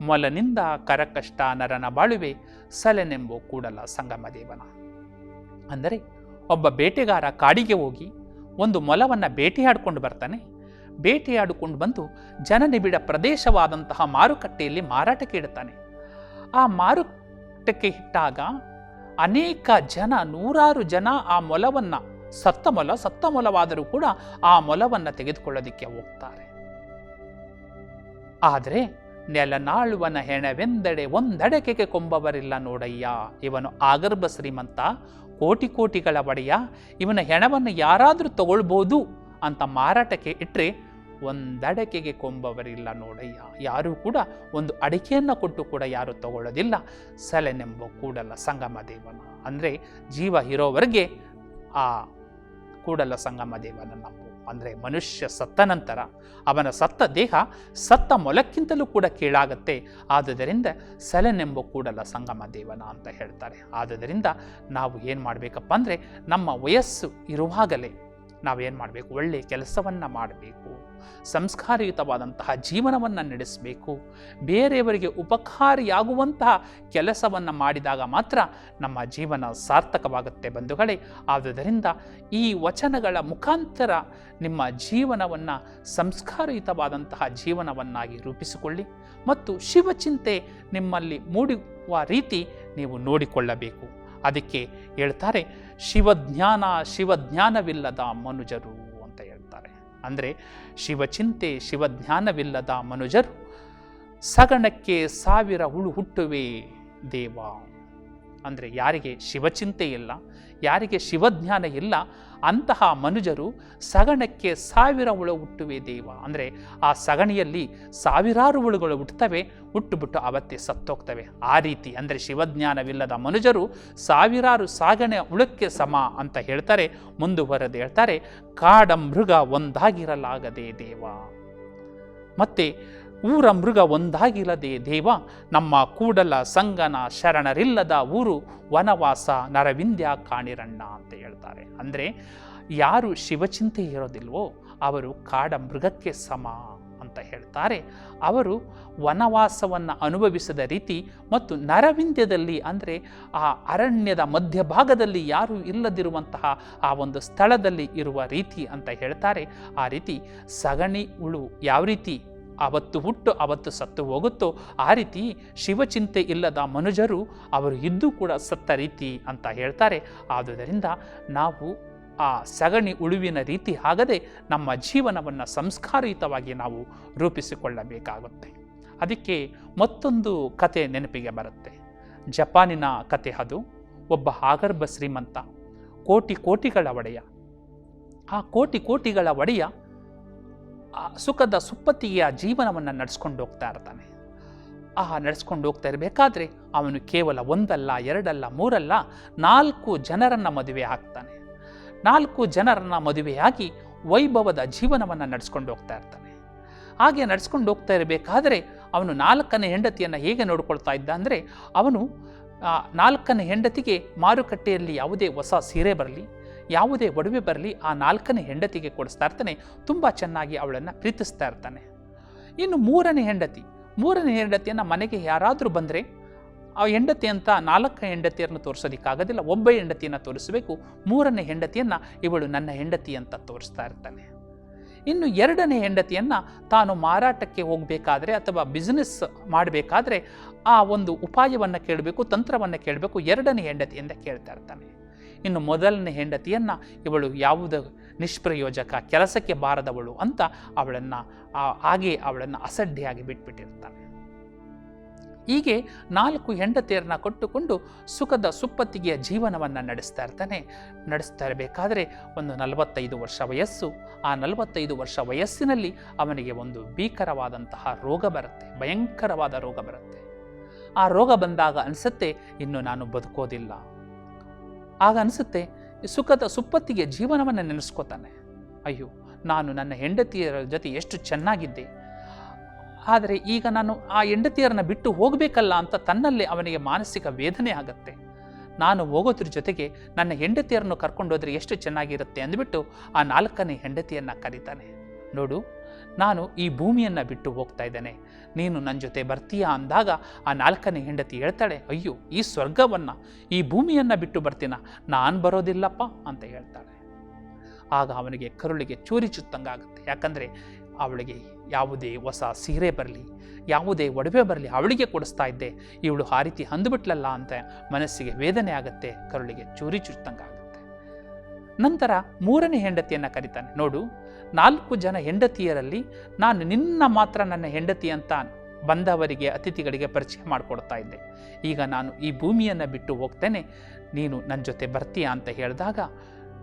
ಮೊಲನಿಂದ ಕರಕಷ್ಟ ನರನ ಬಾಳುವೆ ಸಲೆನೆಂಬು ಕೂಡಲ ಸಂಗಮ ದೇವನ ಅಂದರೆ ಒಬ್ಬ ಬೇಟೆಗಾರ ಕಾಡಿಗೆ ಹೋಗಿ ಒಂದು ಮೊಲವನ್ನು ಬೇಟೆಯಾಡಿಕೊಂಡು ಬರ್ತಾನೆ. ಬೇಟೆಯಾಡಿಕೊಂಡು ಬಂದು ಜನನಿಬಿಡ ಪ್ರದೇಶವಾದಂತಹ ಮಾರುಕಟ್ಟೆಯಲ್ಲಿ ಮಾರಾಟಕ್ಕೆ ಇಡ್ತಾನೆ. ಆ ಮಾರುಕಟ್ಟೆಗೆ ಇಟ್ಟಾಗ ಅನೇಕ ಜನ, ನೂರಾರು ಜನ ಆ ಮೊಲವನ್ನು, ಸತ್ತ ಮೊಲ, ಸತ್ತ ಮೊಲವಾದರೂ ಕೂಡ ಆ ಮೊಲವನ್ನು ತೆಗೆದುಕೊಳ್ಳೋದಕ್ಕೆ ಹೋಗ್ತಾರೆ. ಆದರೆ ನೆಲನಾಳುವನ ಹೆಣವೆಂದೆಡೆ ಒಂದಡಕೆಗೆ ಕೊಂಬವರಿಲ್ಲ ನೋಡಯ್ಯ. ಇವನು ಆಗರ್ಭ ಶ್ರೀಮಂತ, ಕೋಟಿ ಕೋಟಿಗಳ ಒಡೆಯ. ಇವನ ಹೆಣವನ್ನು ಯಾರಾದರೂ ತಗೊಳ್ಬೋದು ಅಂತ ಮಾರಾಟಕ್ಕೆ ಇಟ್ಟರೆ ಒಂದಡಕೆಗೆ ಕೊಂಬವರಿಲ್ಲ ನೋಡಯ್ಯ. ಯಾರೂ ಕೂಡ ಒಂದು ಅಡಿಕೆಯನ್ನು ಕೊಟ್ಟು ಕೂಡ ಯಾರು ತಗೊಳ್ಳೋದಿಲ್ಲ. ಸಲೆನೆಂಬ ಕೂಡಲ ಸಂಗಮ ದೇವನ. ಅಂದರೆ ಜೀವ ಇರೋವರೆಗೆ ಆ ಕೂಡಲ ಸಂಗಮ ದೇವನ ನಂಬು ಅಂದರೆ ಮನುಷ್ಯ ಸತ್ತ ನಂತರ ಅವನ ಸತ್ತ ದೇಹ ಸತ್ತ ಮೊಲಕ್ಕಿಂತಲೂ ಕೂಡ ಕೀಳಾಗತ್ತೆ. ಆದುದರಿಂದ ಸಲನೆಂಬ ಕೂಡಲ ಸಂಗಮ ದೇವನ ಅಂತ ಹೇಳ್ತಾರೆ. ಆದುದರಿಂದ ನಾವು ಏನು ಮಾಡಬೇಕಪ್ಪ ಅಂದರೆ ನಮ್ಮ ವಯಸ್ಸು ಇರುವಾಗಲೇ ನಾವೇನು ಮಾಡಬೇಕು ಒಳ್ಳೆಯ ಕೆಲಸವನ್ನು ಮಾಡಬೇಕು, ಸಂಸ್ಕಾರಯುತವಾದಂತಹ ಜೀವನವನ್ನು ನಡೆಸಬೇಕು, ಬೇರೆಯವರಿಗೆ ಉಪಕಾರಿಯಾಗುವಂತಹ ಕೆಲಸವನ್ನು ಮಾಡಿದಾಗ ಮಾತ್ರ ನಮ್ಮ ಜೀವನ ಸಾರ್ಥಕವಾಗುತ್ತೆ ಬಂಧುಗಳೇ. ಆದುದರಿಂದ ಈ ವಚನಗಳ ಮುಖಾಂತರ ನಿಮ್ಮ ಜೀವನವನ್ನು ಸಂಸ್ಕಾರಯುತವಾದಂತಹ ಜೀವನವನ್ನಾಗಿ ರೂಪಿಸಿಕೊಳ್ಳಿ ಮತ್ತು ಶಿವಚಿಂತೆ ನಿಮ್ಮಲ್ಲಿ ಮೂಡುವ ರೀತಿ ನೀವು ನೋಡಿಕೊಳ್ಳಬೇಕು. ಅದಕ್ಕೆ ಹೇಳ್ತಾರೆ ಶಿವಜ್ಞಾನ ಶಿವಜ್ಞಾನವಿಲ್ಲದ ಮನುಜರು ಅಂತ ಹೇಳ್ತಾರೆ. ಅಂದರೆ ಶಿವಚಿಂತೆ ಶಿವಜ್ಞಾನವಿಲ್ಲದ ಮನುಜರು ಸಗಣಕ್ಕೆ ಸಾವಿರ ಹುಳು ಹುಟ್ಟುವೆ ದೇವ. ಅಂದರೆ ಯಾರಿಗೆ ಶಿವಚಿಂತೆ ಇಲ್ಲ, ಯಾರಿಗೆ ಶಿವಜ್ಞಾನ ಇಲ್ಲ, ಅಂತಹ ಮನುಜರು ಸಗಣಕ್ಕೆ ಸಾವಿರ ಉಳು ಹುಟ್ಟುವೆ ದೇವ. ಅಂದರೆ ಆ ಸಗಣಿಯಲ್ಲಿ ಸಾವಿರಾರು ಹುಳುಗಳು ಹುಟ್ಟುತ್ತವೆ, ಹುಟ್ಟುಬಿಟ್ಟು ಅವತ್ತೇ ಸತ್ತೋಗ್ತವೆ. ಆ ರೀತಿ ಅಂದರೆ ಶಿವಜ್ಞಾನವಿಲ್ಲದ ಮನುಜರು ಸಾವಿರಾರು ಸಾಗಣೆ ಹುಳಕ್ಕೆ ಸಮ ಅಂತ ಹೇಳ್ತಾರೆ, ಮುಂದುವರೆದು ಹೇಳ್ತಾರೆ ಕಾಡ ಮೃಗ ಒಂದಾಗಿರಲಾಗದೆ ದೇವ. ಮತ್ತೆ ಊರ ಮೃಗ ಒಂದಾಗಿಲ್ಲದೆ ದೇವ, ನಮ್ಮ ಕೂಡಲ ಸಂಗನ ಶರಣರಿಲ್ಲದ ಊರು ವನವಾಸ ನರವಿಂದ್ಯ ಕಾಣಿರಣ್ಣ ಅಂತ ಹೇಳ್ತಾರೆ. ಅಂದರೆ ಯಾರು ಶಿವಚಿಂತೆ ಇರೋದಿಲ್ವೋ ಅವರು ಕಾಡ ಮೃಗಕ್ಕೆ ಸಮ ಅಂತ ಹೇಳ್ತಾರೆ. ಅವರು ವನವಾಸವನ್ನು ಅನುಭವಿಸದ ರೀತಿ ಮತ್ತು ನರವಿಂದ್ಯದಲ್ಲಿ ಅಂದರೆ ಆ ಅರಣ್ಯದ ಮಧ್ಯಭಾಗದಲ್ಲಿ ಯಾರೂ ಇಲ್ಲದಿರುವಂತಹ ಆ ಒಂದು ಸ್ಥಳದಲ್ಲಿ ಇರುವ ರೀತಿ ಅಂತ ಹೇಳ್ತಾರೆ. ಆ ರೀತಿ ಸಗಣಿ ಉಳು ಯಾವ ರೀತಿ ಅವತ್ತು ಹುಟ್ಟು, ಅವತ್ತು ಸತ್ತು ಹೋಗುತ್ತೋ ಆ ರೀತಿ ಶಿವಚಿಂತೆ ಇಲ್ಲದ ಮನುಜರು ಅವರು ಇದ್ದು ಕೂಡ ಸತ್ತ ರೀತಿ ಅಂತ ಹೇಳ್ತಾರೆ. ಆದುದರಿಂದ ನಾವು ಆ ಸಗಣಿ ಉಳುವಿನ ರೀತಿ ಆಗದೆ ನಮ್ಮ ಜೀವನವನ್ನು ಸಂಸ್ಕಾರಯುತವಾಗಿ ನಾವು ರೂಪಿಸಿಕೊಳ್ಳಬೇಕಾಗುತ್ತೆ. ಅದಕ್ಕೆ ಮತ್ತೊಂದು ಕತೆ ನೆನಪಿಗೆ ಬರುತ್ತೆ. ಜಪಾನಿನ ಕತೆ ಅದು. ಒಬ್ಬ ಆಗರ್ಭ ಶ್ರೀಮಂತ ಕೋಟಿ ಕೋಟಿಗಳ ಒಡೆಯ. ಆ ಕೋಟಿ ಕೋಟಿಗಳ ಒಡೆಯ ಸುಖದ ಸುಪ್ಪತ್ತಿಗೆಯ ಜೀವನವನ್ನು ನಡೆಸ್ಕೊಂಡು ಹೋಗ್ತಾ ಇರ್ತಾನೆ. ಆ ನಡೆಸ್ಕೊಂಡು ಹೋಗ್ತಾ ಇರಬೇಕಾದ್ರೆ ಅವನು ಕೇವಲ ಒಂದಲ್ಲ, ಎರಡಲ್ಲ, ಮೂರಲ್ಲ, ನಾಲ್ಕು ಜನರನ್ನು ಮದುವೆ ಆಗ್ತಾನೆ. ನಾಲ್ಕು ಜನರನ್ನು ಮದುವೆಯಾಗಿ ವೈಭವದ ಜೀವನವನ್ನು ನಡೆಸ್ಕೊಂಡು ಹೋಗ್ತಾ ಇರ್ತಾನೆ. ಹಾಗೆ ನಡೆಸ್ಕೊಂಡು ಹೋಗ್ತಾ ಇರಬೇಕಾದ್ರೆ ಅವನು ನಾಲ್ಕನೇ ಹೆಂಡತಿಯನ್ನು ಹೇಗೆ ನೋಡ್ಕೊಳ್ತಾ ಇದ್ದ ಅಂದರೆ, ಅವನು ನಾಲ್ಕನೇ ಹೆಂಡತಿಗೆ ಮಾರುಕಟ್ಟೆಯಲ್ಲಿ ಯಾವುದೇ ಹೊಸ ಸೀರೆ ಬರಲಿ ಯಾವುದೇ ಒಡವೆ ಬರಲಿ ಆ ನಾಲ್ಕನೇ ಹೆಂಡತಿಗೆ ಕೊಡಿಸ್ತಾ ಇರ್ತಾನೆ, ತುಂಬ ಚೆನ್ನಾಗಿ ಅವಳನ್ನು ಪ್ರೀತಿಸ್ತಾ ಇರ್ತಾನೆ. ಇನ್ನು ಮೂರನೇ ಹೆಂಡತಿ, ಮೂರನೇ ಹೆಂಡತಿಯನ್ನು ಮನೆಗೆ ಯಾರಾದರೂ ಬಂದರೆ ಆ ಹೆಂಡತಿ ಅಂತ ನಾಲ್ಕು ಹೆಂಡತಿಯನ್ನು ತೋರಿಸೋದಕ್ಕಾಗೋದಿಲ್ಲ ಒಬ್ಬ ಹೆಂಡತಿಯನ್ನು ತೋರಿಸಬೇಕು, ಮೂರನೇ ಹೆಂಡತಿಯನ್ನು ಇವಳು ನನ್ನ ಹೆಂಡತಿ ಅಂತ ತೋರಿಸ್ತಾ ಇರ್ತಾನೆ. ಇನ್ನು ಎರಡನೇ ಹೆಂಡತಿಯನ್ನು ತಾನು ಮಾರಾಟಕ್ಕೆ ಹೋಗಬೇಕಾದ್ರೆ ಅಥವಾ ಬಿಸ್ನೆಸ್ ಮಾಡಬೇಕಾದ್ರೆ ಆ ಒಂದು ಉಪಾಯವನ್ನು ಕೇಳಬೇಕು, ತಂತ್ರವನ್ನು ಕೇಳಬೇಕು, ಎರಡನೇ ಹೆಂಡತಿಯಿಂದ ಕೇಳ್ತಾ ಇರ್ತಾನೆ. ಇನ್ನು ಮೊದಲನೇ ಹೆಂಡತಿಯನ್ನು ಇವಳು ಯಾವುದ ನಿಷ್ಪ್ರಯೋಜಕ, ಕೆಲಸಕ್ಕೆ ಬಾರದವಳು ಅಂತ ಅವಳನ್ನು ಹಾಗೆ ಅವಳನ್ನು ಅಸಡ್ಡೆಯಾಗಿ ಬಿಟ್ಬಿಟ್ಟಿರ್ತಾನೆ ಹೀಗೆ ನಾಲ್ಕು ಹೆಂಡತಿಯರನ್ನ ಕೊಟ್ಟುಕೊಂಡು ಸುಖದ ಸುಪ್ಪತ್ತಿಗೆಯ ಜೀವನವನ್ನು ನಡೆಸ್ತಾ ಇರ್ತಾನೆ. ನಡೆಸ್ತಾ ಇರಬೇಕಾದ್ರೆ ಒಂದು ನಲವತ್ತೈದು ವರ್ಷ ವಯಸ್ಸು. ಆ ನಲವತ್ತೈದು ವರ್ಷ ವಯಸ್ಸಿನಲ್ಲಿ ಅವನಿಗೆ ಒಂದು ಭೀಕರವಾದಂತಹ ರೋಗ ಬರುತ್ತೆ, ಭಯಂಕರವಾದ ರೋಗ ಬರುತ್ತೆ. ಆ ರೋಗ ಬಂದಾಗ ಅನಿಸುತ್ತೆ, ಇನ್ನು ನಾನು ಬದುಕೋದಿಲ್ಲ. ಆಗ ಅನಿಸುತ್ತೆ ಸುಖದ ಸುಪ್ಪತ್ತಿಗೆ ಜೀವನವನ್ನು ನೆನೆಸ್ಕೋತಾನೆ. ಅಯ್ಯೋ, ನಾನು ನನ್ನ ಹೆಂಡತಿಯರ ಜೊತೆ ಎಷ್ಟು ಚೆನ್ನಾಗಿದ್ದೆ. ಆದರೆ ಈಗ ನಾನು ಆ ಹೆಂಡತಿಯರನ್ನ ಬಿಟ್ಟು ಹೋಗಬೇಕಲ್ಲ ಅಂತ ತನ್ನಲ್ಲೇ ಅವನಿಗೆ ಮಾನಸಿಕ ವೇದನೆ ಆಗುತ್ತೆ. ನಾನು ಹೋಗೋದ್ರ ಜೊತೆಗೆ ನನ್ನ ಹೆಂಡತಿಯರನ್ನು ಕರ್ಕೊಂಡೋದ್ರೆ ಎಷ್ಟು ಚೆನ್ನಾಗಿರುತ್ತೆ ಅಂದ್ಬಿಟ್ಟು ಆ ನಾಲ್ಕನೇ ಹೆಂಡತಿಯನ್ನು ಕರೀತಾನೆ. ನೋಡು ನಾನು ಈ ಭೂಮಿಯನ್ನು ಬಿಟ್ಟು ಹೋಗ್ತಾ ಇದ್ದೇನೆ. ನೀನು ನನ್ನ ಜೊತೆ ಬರ್ತೀಯಾ ಅಂದಾಗ ಆ ನಾಲ್ಕನೇ ಹೆಂಡತಿ ಹೇಳ್ತಾಳೆ, ಅಯ್ಯೋ, ಈ ಸ್ವರ್ಗವನ್ನು, ಈ ಭೂಮಿಯನ್ನು ಬಿಟ್ಟು ಬರ್ತೀನ? ನಾನು ಬರೋದಿಲ್ಲಪ್ಪ, ಅಂತ ಹೇಳ್ತಾಳೆ. ಆಗ ಅವನಿಗೆ ಕರುಳಿಗೆ ಚೂರಿ ಚುತ್ತಂಗಾಗುತ್ತೆ. ಯಾಕಂದರೆ ಅವಳಿಗೆ ಯಾವುದೇ ಹೊಸ ಸೀರೆ ಬರಲಿ, ಯಾವುದೇ ಒಡವೆ ಬರಲಿ ಅವಳಿಗೆ ಕೊಡಿಸ್ತಾ ಇದ್ದೆ. ಇವಳು ಆ ರೀತಿ ಅಂದುಬಿಟ್ಲಲ್ಲ ಅಂತ ಮನಸ್ಸಿಗೆ ವೇದನೆ ಆಗುತ್ತೆ, ಕರುಳಿಗೆ ಚೂರಿ ಚುತ್ತಂಗಾಗುತ್ತೆ. ನಂತರ ಮೂರನೇ ಹೆಂಡತಿಯನ್ನು ಕರಿತಾನೆ. ನೋಡು ನಾಲ್ಕು ಜನ ಹೆಂಡತಿಯರಲ್ಲಿ ನಾನು ನಿನ್ನ ಮಾತ್ರ ನನ್ನ ಹೆಂಡತಿ ಅಂತ ಬಂದವರಿಗೆ, ಅತಿಥಿಗಳಿಗೆ ಪರಿಚಯ ಮಾಡಿಕೊಡ್ತಾ ಇದ್ದೆ. ಈಗ ನಾನು ಈ ಭೂಮಿಯನ್ನು ಬಿಟ್ಟು ಹೋಗ್ತೇನೆ. ನೀನು ನನ್ನ ಜೊತೆ ಬರ್ತೀಯಾ ಅಂತ ಹೇಳಿದಾಗ,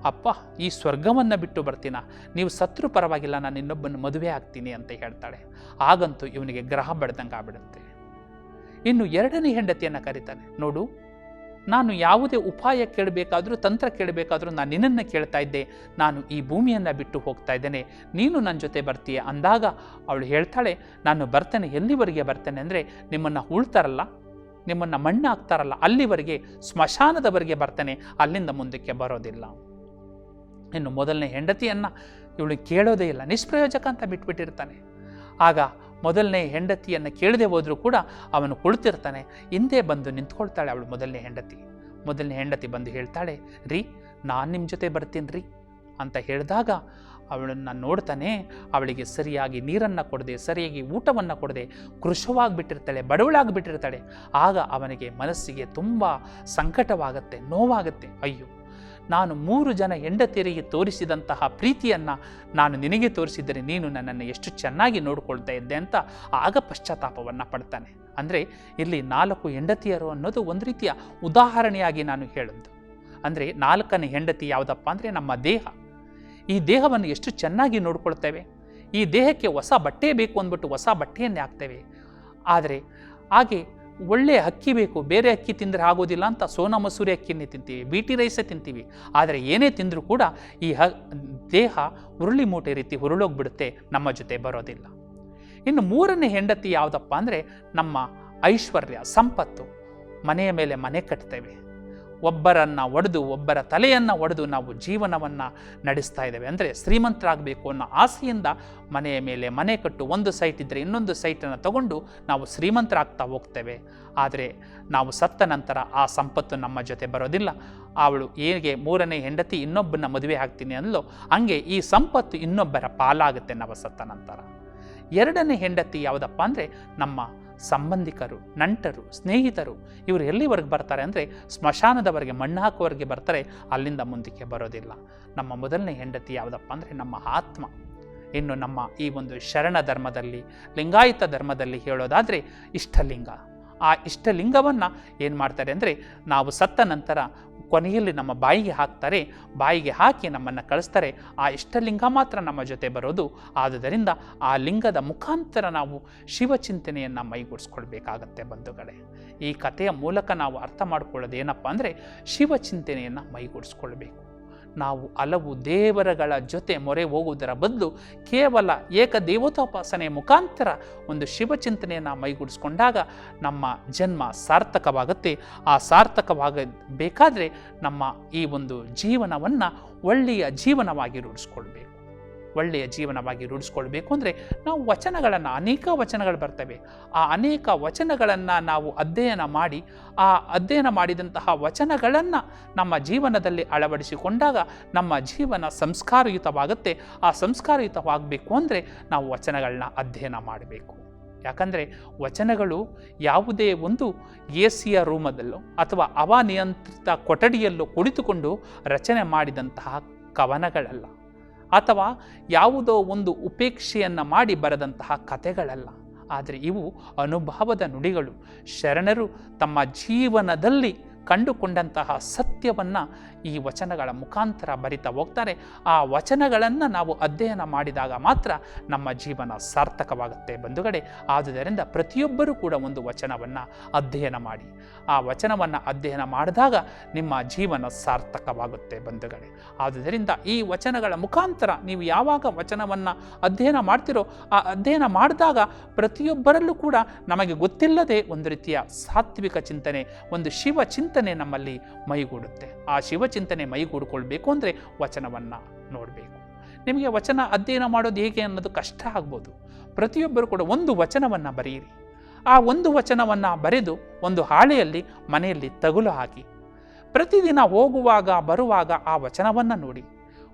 ಅಪ್ಪ, ಈ ಸ್ವರ್ಗವನ್ನು ಬಿಟ್ಟು ಬರ್ತೀನ? ನೀವು ಸತ್ರು ಪರವಾಗಿಲ್ಲ, ನಾನು ಇನ್ನೊಬ್ಬನ ಮದುವೆ ಆಗ್ತೀನಿ ಅಂತ ಹೇಳ್ತಾಳೆ. ಆಗಂತೂ ಇವನಿಗೆ ಗ್ರಹ ಬಡ್ದಂಗೆ ಆಗ್ಬಿಡುತ್ತೆ ಇನ್ನು ಎರಡನೇ ಹೆಂಡತಿಯನ್ನು ಕರೀತಾನೆ. ನೋಡು ನಾನು ಯಾವುದೇ ಉಪಾಯ ಕೇಳಬೇಕಾದ್ರೂ, ತಂತ್ರ ಕೇಳಬೇಕಾದ್ರೂ ನಾನು ನಿನ್ನನ್ನು ಕೇಳ್ತಾ ಇದ್ದೆ. ನಾನು ಈ ಭೂಮಿಯನ್ನು ಬಿಟ್ಟು ಹೋಗ್ತಾ ಇದ್ದೇನೆ. ನೀನು ನನ್ನ ಜೊತೆ ಬರ್ತೀಯ? ಅಂದಾಗ ಅವಳು ಹೇಳ್ತಾಳೆ, ನಾನು ಬರ್ತೇನೆ, ಎಲ್ಲಿವರೆಗೆ ಬರ್ತೇನೆ ಅಂದರೆ ನಿಮ್ಮನ್ನು ಉಳ್ತಾರಲ್ಲ, ನಿಮ್ಮನ್ನು ಮಣ್ಣು ಹಾಕ್ತಾರಲ್ಲ ಅಲ್ಲಿವರೆಗೆ, ಸ್ಮಶಾನದವರೆಗೆ ಬರ್ತೇನೆ, ಅಲ್ಲಿಂದ ಮುಂದಕ್ಕೆ ಬರೋದಿಲ್ಲ. ಇನ್ನು ಮೊದಲನೇ ಹೆಂಡತಿಯನ್ನು ಇವಳು ಕೇಳೋದೇ ಇಲ್ಲ, ನಿಷ್ಪ್ರಯೋಜಕ ಅಂತ ಬಿಟ್ಬಿಟ್ಟಿರ್ತಾನೆ. ಆಗ ಮೊದಲನೇ ಹೆಂಡತಿಯನ್ನು ಕೇಳದೆ ಹೋದರೂ ಕೂಡ ಅವನು ಕುಳಿತಿರ್ತಾನೆ, ಹಿಂದೆ ಬಂದು ನಿಂತ್ಕೊಳ್ತಾಳೆ ಅವಳು ಮೊದಲನೇ ಹೆಂಡತಿ. ಮೊದಲನೇ ಹೆಂಡತಿ ಬಂದು ಹೇಳ್ತಾಳೆ, ರೀ, ನಾನು ನಿಮ್ಮ ಜೊತೆ ಬರ್ತೀನಿ ರೀ, ಅಂತ ಹೇಳಿದಾಗ ಅವಳನ್ನು ನೋಡ್ತಾನೆ, ಅವಳಿಗೆ ಸರಿಯಾಗಿ ನೀರನ್ನು ಕೊಡದೆ, ಸರಿಯಾಗಿ ಊಟವನ್ನು ಕೊಡದೆ, ಕೃಶವಾಗಿಬಿಟ್ಟಿರ್ತಾಳೆ, ಬಡವಳಾಗಿಬಿಟ್ಟಿರ್ತಾಳೆ. ಆಗ ಅವನಿಗೆ ಮನಸ್ಸಿಗೆ ತುಂಬ ಸಂಕಟವಾಗುತ್ತೆ, ನೋವಾಗುತ್ತೆ. ಅಯ್ಯೋ ನಾನು ಮೂರು ಜನ ಹೆಂಡತಿಯರಿಗೆ ತೋರಿಸಿದಂತಹ ಪ್ರೀತಿಯನ್ನು ನಾನು ನಿನಗೆ ತೋರಿಸಿದರೆ ನೀನು ನನ್ನನ್ನು ಎಷ್ಟು ಚೆನ್ನಾಗಿ ನೋಡಿಕೊಳ್ತಾ ಇದ್ದೆ ಅಂತ ಆಗ ಪಶ್ಚಾತ್ತಾಪವನ್ನು ಪಡ್ತಾನೆ. ಅಂದರೆ ಇಲ್ಲಿ ನಾಲ್ಕು ಹೆಂಡತಿಯರು ಅನ್ನೋದು ಒಂದು ರೀತಿಯ ಉದಾಹರಣೆಯಾಗಿ ನಾನು ಹೇಳೋದು. ಅಂದರೆ ನಾಲ್ಕನೇ ಹೆಂಡತಿ ಯಾವುದಪ್ಪ ಅಂದರೆ ನಮ್ಮ ದೇಹ. ಈ ದೇಹವನ್ನು ಎಷ್ಟು ಚೆನ್ನಾಗಿ ನೋಡಿಕೊಳ್ತೇವೆ? ಈ ದೇಹಕ್ಕೆ ಹೊಸ ಬಟ್ಟೆ ಬೇಕು ಅಂದ್ಬಿಟ್ಟು ಹೊಸ ಬಟ್ಟೆಯನ್ನೇ ಹಾಕ್ತೇವೆ. ಆದರೆ ಹಾಗೆ ಒಳ್ಳೆಯ ಅಕ್ಕಿ ಬೇಕು, ಬೇರೆ ಅಕ್ಕಿ ತಿಂದರೆ ಆಗೋದಿಲ್ಲ ಅಂತ ಸೋನಾ ಮಸೂರಿ ಅಕ್ಕಿಯನ್ನೇ ತಿಂತೀವಿ ಬಿ ಟಿ ರೈಸೇ ತಿಂತೀವಿ. ಆದರೆ ಏನೇ ತಿಂದರೂ ಕೂಡ ಈ ಹ, ದೇಹ ಉರುಳಿ ಮೂಟೆ ರೀತಿ ಹುರುಳೋಗ್ಬಿಡುತ್ತೆ, ನಮ್ಮ ಜೊತೆ ಬರೋದಿಲ್ಲ. ಇನ್ನು ಮೂರನೇ ಹೆಂಡತಿ ಯಾವುದಪ್ಪ ಅಂದರೆ ನಮ್ಮ ಐಶ್ವರ್ಯ, ಸಂಪತ್ತು. ಮನೆಯ ಮೇಲೆ ಮನೆ ಕಟ್ತೇವೆ. ಒಬ್ಬರನ್ನು ಒಡೆದು, ಒಬ್ಬರ ತಲೆಯನ್ನು ಒಡೆದು ನಾವು ಜೀವನವನ್ನು ನಡೆಸ್ತಾ ಇದ್ದೇವೆ. ಅಂದರೆ ಶ್ರೀಮಂತರಾಗಬೇಕು ಅನ್ನೋ ಆಸೆಯಿಂದ ಮನೆಯ ಮೇಲೆ ಮನೆ ಕಟ್ಟು ಒಂದು ಸೈಟ್ ಇದ್ದರೆ ಇನ್ನೊಂದು ಸೈಟನ್ನು ತಗೊಂಡು ನಾವು ಶ್ರೀಮಂತರಾಗ್ತಾ ಹೋಗ್ತೇವೆ. ಆದರೆ ನಾವು ಸತ್ತ ನಂತರ ಆ ಸಂಪತ್ತು ನಮ್ಮ ಜೊತೆ ಬರೋದಿಲ್ಲ. ಅವಳು ಹೇಗೆ ಮೂರನೇ ಹೆಂಡತಿ ಇನ್ನೊಬ್ಬನ ಮದುವೆ ಆಗ್ತೀನಿ ಅನ್ನಲು ಹಂಗೆ ಈ ಸಂಪತ್ತು ಇನ್ನೊಬ್ಬರ ಪಾಲಾಗುತ್ತೆ ನಾವು ಸತ್ತ ನಂತರ. ಎರಡನೇ ಹೆಂಡತಿ ಯಾವುದಪ್ಪ ಅಂದರೆ ನಮ್ಮ ಸಂಬಂಧಿಕರು, ನಂಟರು, ಸ್ನೇಹಿತರು ಇವರು ಎಲ್ಲಿವರೆಗೆ ಬರ್ತಾರೆ ಅಂದರೆ ಸ್ಮಶಾನದವರೆಗೆ ಮಣ್ಣು ಹಾಕುವವರೆಗೆ ಬರ್ತಾರೆ, ಅಲ್ಲಿಂದ ಮುಂದಕ್ಕೆ ಬರೋದಿಲ್ಲ. ನಮ್ಮ ಮೊದಲನೇ ಹೆಂಡತಿ ಯಾವುದಪ್ಪ ಅಂದರೆ ನಮ್ಮ ಆತ್ಮ. ಇನ್ನು ನಮ್ಮ ಈ ಒಂದು ಶರಣ ಧರ್ಮದಲ್ಲಿ, ಲಿಂಗಾಯತ ಧರ್ಮದಲ್ಲಿ ಹೇಳೋದಾದರೆ ಇಷ್ಟಲಿಂಗ. ಆ ಇಷ್ಟಲಿಂಗವನ್ನು ಏನು ಮಾಡ್ತಾರೆ ಅಂದರೆ ನಾವು ಸತ್ತ ನಂತರ ಕೊನೆಯಲ್ಲಿ ನಮ್ಮ ಬಾಯಿಗೆ ಹಾಕ್ತಾರೆ, ಬಾಯಿಗೆ ಹಾಕಿ ನಮ್ಮನ್ನು ಕಳಿಸ್ತಾರೆ. ಆ ಇಷ್ಟಲಿಂಗ ಮಾತ್ರ ನಮ್ಮ ಜೊತೆ ಬರೋದು. ಆದುದರಿಂದ ಆ ಲಿಂಗದ ಮುಖಾಂತರ ನಾವು ಶಿವಚಿಂತನೆಯನ್ನು ಮೈಗೂಡಿಸ್ಕೊಳ್ಬೇಕಾಗತ್ತೆ ಬಂಧುಗಳೇ. ಈ ಕಥೆಯ ಮೂಲಕ ನಾವು ಅರ್ಥ ಮಾಡ್ಕೊಳ್ಳೋದು ಏನಪ್ಪ ಅಂದರೆ ಶಿವಚಿಂತನೆಯನ್ನು ಮೈಗೂಡಿಸ್ಕೊಳ್ಬೇಕು. ನಾವು ಹಲವು ದೇವರಗಳ ಜೊತೆ ಮೊರೆ ಹೋಗುವುದರ ಬದಲು ಕೇವಲ ಏಕ ದೇವತೋಪಾಸನೆ ಮುಖಾಂತರ ಒಂದು ಶಿವಚಿಂತನೆಯನ್ನು ಮೈಗೂಡಿಸ್ಕೊಂಡಾಗ ನಮ್ಮ ಜನ್ಮ ಸಾರ್ಥಕವಾಗುತ್ತೆ. ಆ ಸಾರ್ಥಕವಾಗಬೇಕಾದರೆ ನಮ್ಮ ಈ ಒಂದು ಜೀವನವನ್ನು ಒಳ್ಳೆಯ ಜೀವನವಾಗಿ ರೂಢಿಸ್ಕೊಳ್ಬೇಕು. ಒಳ್ಳೆಯ ಜೀವನವಾಗಿ ರೂಢಿಸ್ಕೊಳ್ಬೇಕು ಅಂದರೆ ನಾವು ವಚನಗಳನ್ನು, ಅನೇಕ ವಚನಗಳು ಬರ್ತವೆ. ಆ ಅನೇಕ ವಚನಗಳನ್ನು ನಾವು ಅಧ್ಯಯನ ಮಾಡಿ, ಆ ಅಧ್ಯಯನ ಮಾಡಿದಂತಹ ವಚನಗಳನ್ನು ನಮ್ಮ ಜೀವನದಲ್ಲಿ ಅಳವಡಿಸಿಕೊಂಡಾಗ ನಮ್ಮ ಜೀವನ ಸಂಸ್ಕಾರಯುತವಾಗುತ್ತೆ. ಆ ಸಂಸ್ಕಾರಯುತವಾಗಬೇಕು ಅಂದರೆ ನಾವು ವಚನಗಳನ್ನ ಅಧ್ಯಯನ ಮಾಡಬೇಕು. ಯಾಕಂದರೆ ವಚನಗಳು ಯಾವುದೇ ಒಂದು ಎ ಸಿಯ ರೂಮದಲ್ಲೋ ಅಥವಾ ಅವನಿಯಂತ್ರಿತ ಕೊಠಡಿಯಲ್ಲೋ ಕುಳಿತುಕೊಂಡು ರಚನೆ ಮಾಡಿದಂತಹ ಕವನಗಳಲ್ಲ. ಅಥವಾ ಯಾವುದೋ ಒಂದು ಉಪೇಕ್ಷೆಯನ್ನು ಮಾಡಿ ಬರೆದಂತಹ ಕತೆಗಳಲ್ಲ ಆದರೆ ಇವು ಅನುಭವದ ನುಡಿಗಳು. ಶರಣರು ತಮ್ಮ ಜೀವನದಲ್ಲಿ ಕಂಡುಕೊಂಡಂತಹ ಸತ್ಯವನ್ನು ಈ ವಚನಗಳ ಮುಖಾಂತರ ಬರಿತಾ ಹೋಗ್ತಾರೆ. ಆ ವಚನಗಳನ್ನು ನಾವು ಅಧ್ಯಯನ ಮಾಡಿದಾಗ ಮಾತ್ರ ನಮ್ಮ ಜೀವನ ಸಾರ್ಥಕವಾಗುತ್ತೆ ಬಂಧುಗಡೆ ಆದುದರಿಂದ ಪ್ರತಿಯೊಬ್ಬರೂ ಕೂಡ ಒಂದು ವಚನವನ್ನು ಅಧ್ಯಯನ ಮಾಡಿ. ಆ ವಚನವನ್ನು ಅಧ್ಯಯನ ಮಾಡಿದಾಗ ನಿಮ್ಮ ಜೀವನ ಸಾರ್ಥಕವಾಗುತ್ತೆ ಬಂಧುಗಳೇ. ಆದುದರಿಂದ ಈ ವಚನಗಳ ಮುಖಾಂತರ ನೀವು ಯಾವಾಗ ವಚನವನ್ನು ಅಧ್ಯಯನ ಮಾಡ್ತಿರೋ, ಆ ಅಧ್ಯಯನ ಮಾಡಿದಾಗ ಪ್ರತಿಯೊಬ್ಬರಲ್ಲೂ ಕೂಡ ನಮಗೆ ಗೊತ್ತಿಲ್ಲದೆ ಒಂದು ರೀತಿಯ ಸಾತ್ವಿಕ ಚಿಂತನೆ, ಒಂದು ಶಿವ ಚಿಂತನೆ ನಮ್ಮಲ್ಲಿ ಮೈಗೂಡುತ್ತೆ. ಆ ಶಿವಚಿಂತನೆ ಮೈಗೂಡಿಕೊಳ್ಬೇಕು ಅಂದರೆ ವಚನವನ್ನು ನೋಡಬೇಕು. ನಿಮಗೆ ವಚನ ಅಧ್ಯಯನ ಮಾಡೋದು ಹೇಗೆ ಅನ್ನೋದು ಕಷ್ಟ ಆಗ್ಬೋದು. ಪ್ರತಿಯೊಬ್ಬರು ಕೂಡ ಒಂದು ವಚನವನ್ನು ಬರೆಯಿರಿ ಆ ಒಂದು ವಚನವನ್ನು ಬರೆದು ಒಂದು ಹಾಳೆಯಲ್ಲಿ ಮನೆಯಲ್ಲಿ ತಗುಲು ಹಾಕಿ ಪ್ರತಿದಿನ ಹೋಗುವಾಗ ಬರುವಾಗ ಆ ವಚನವನ್ನು ನೋಡಿ.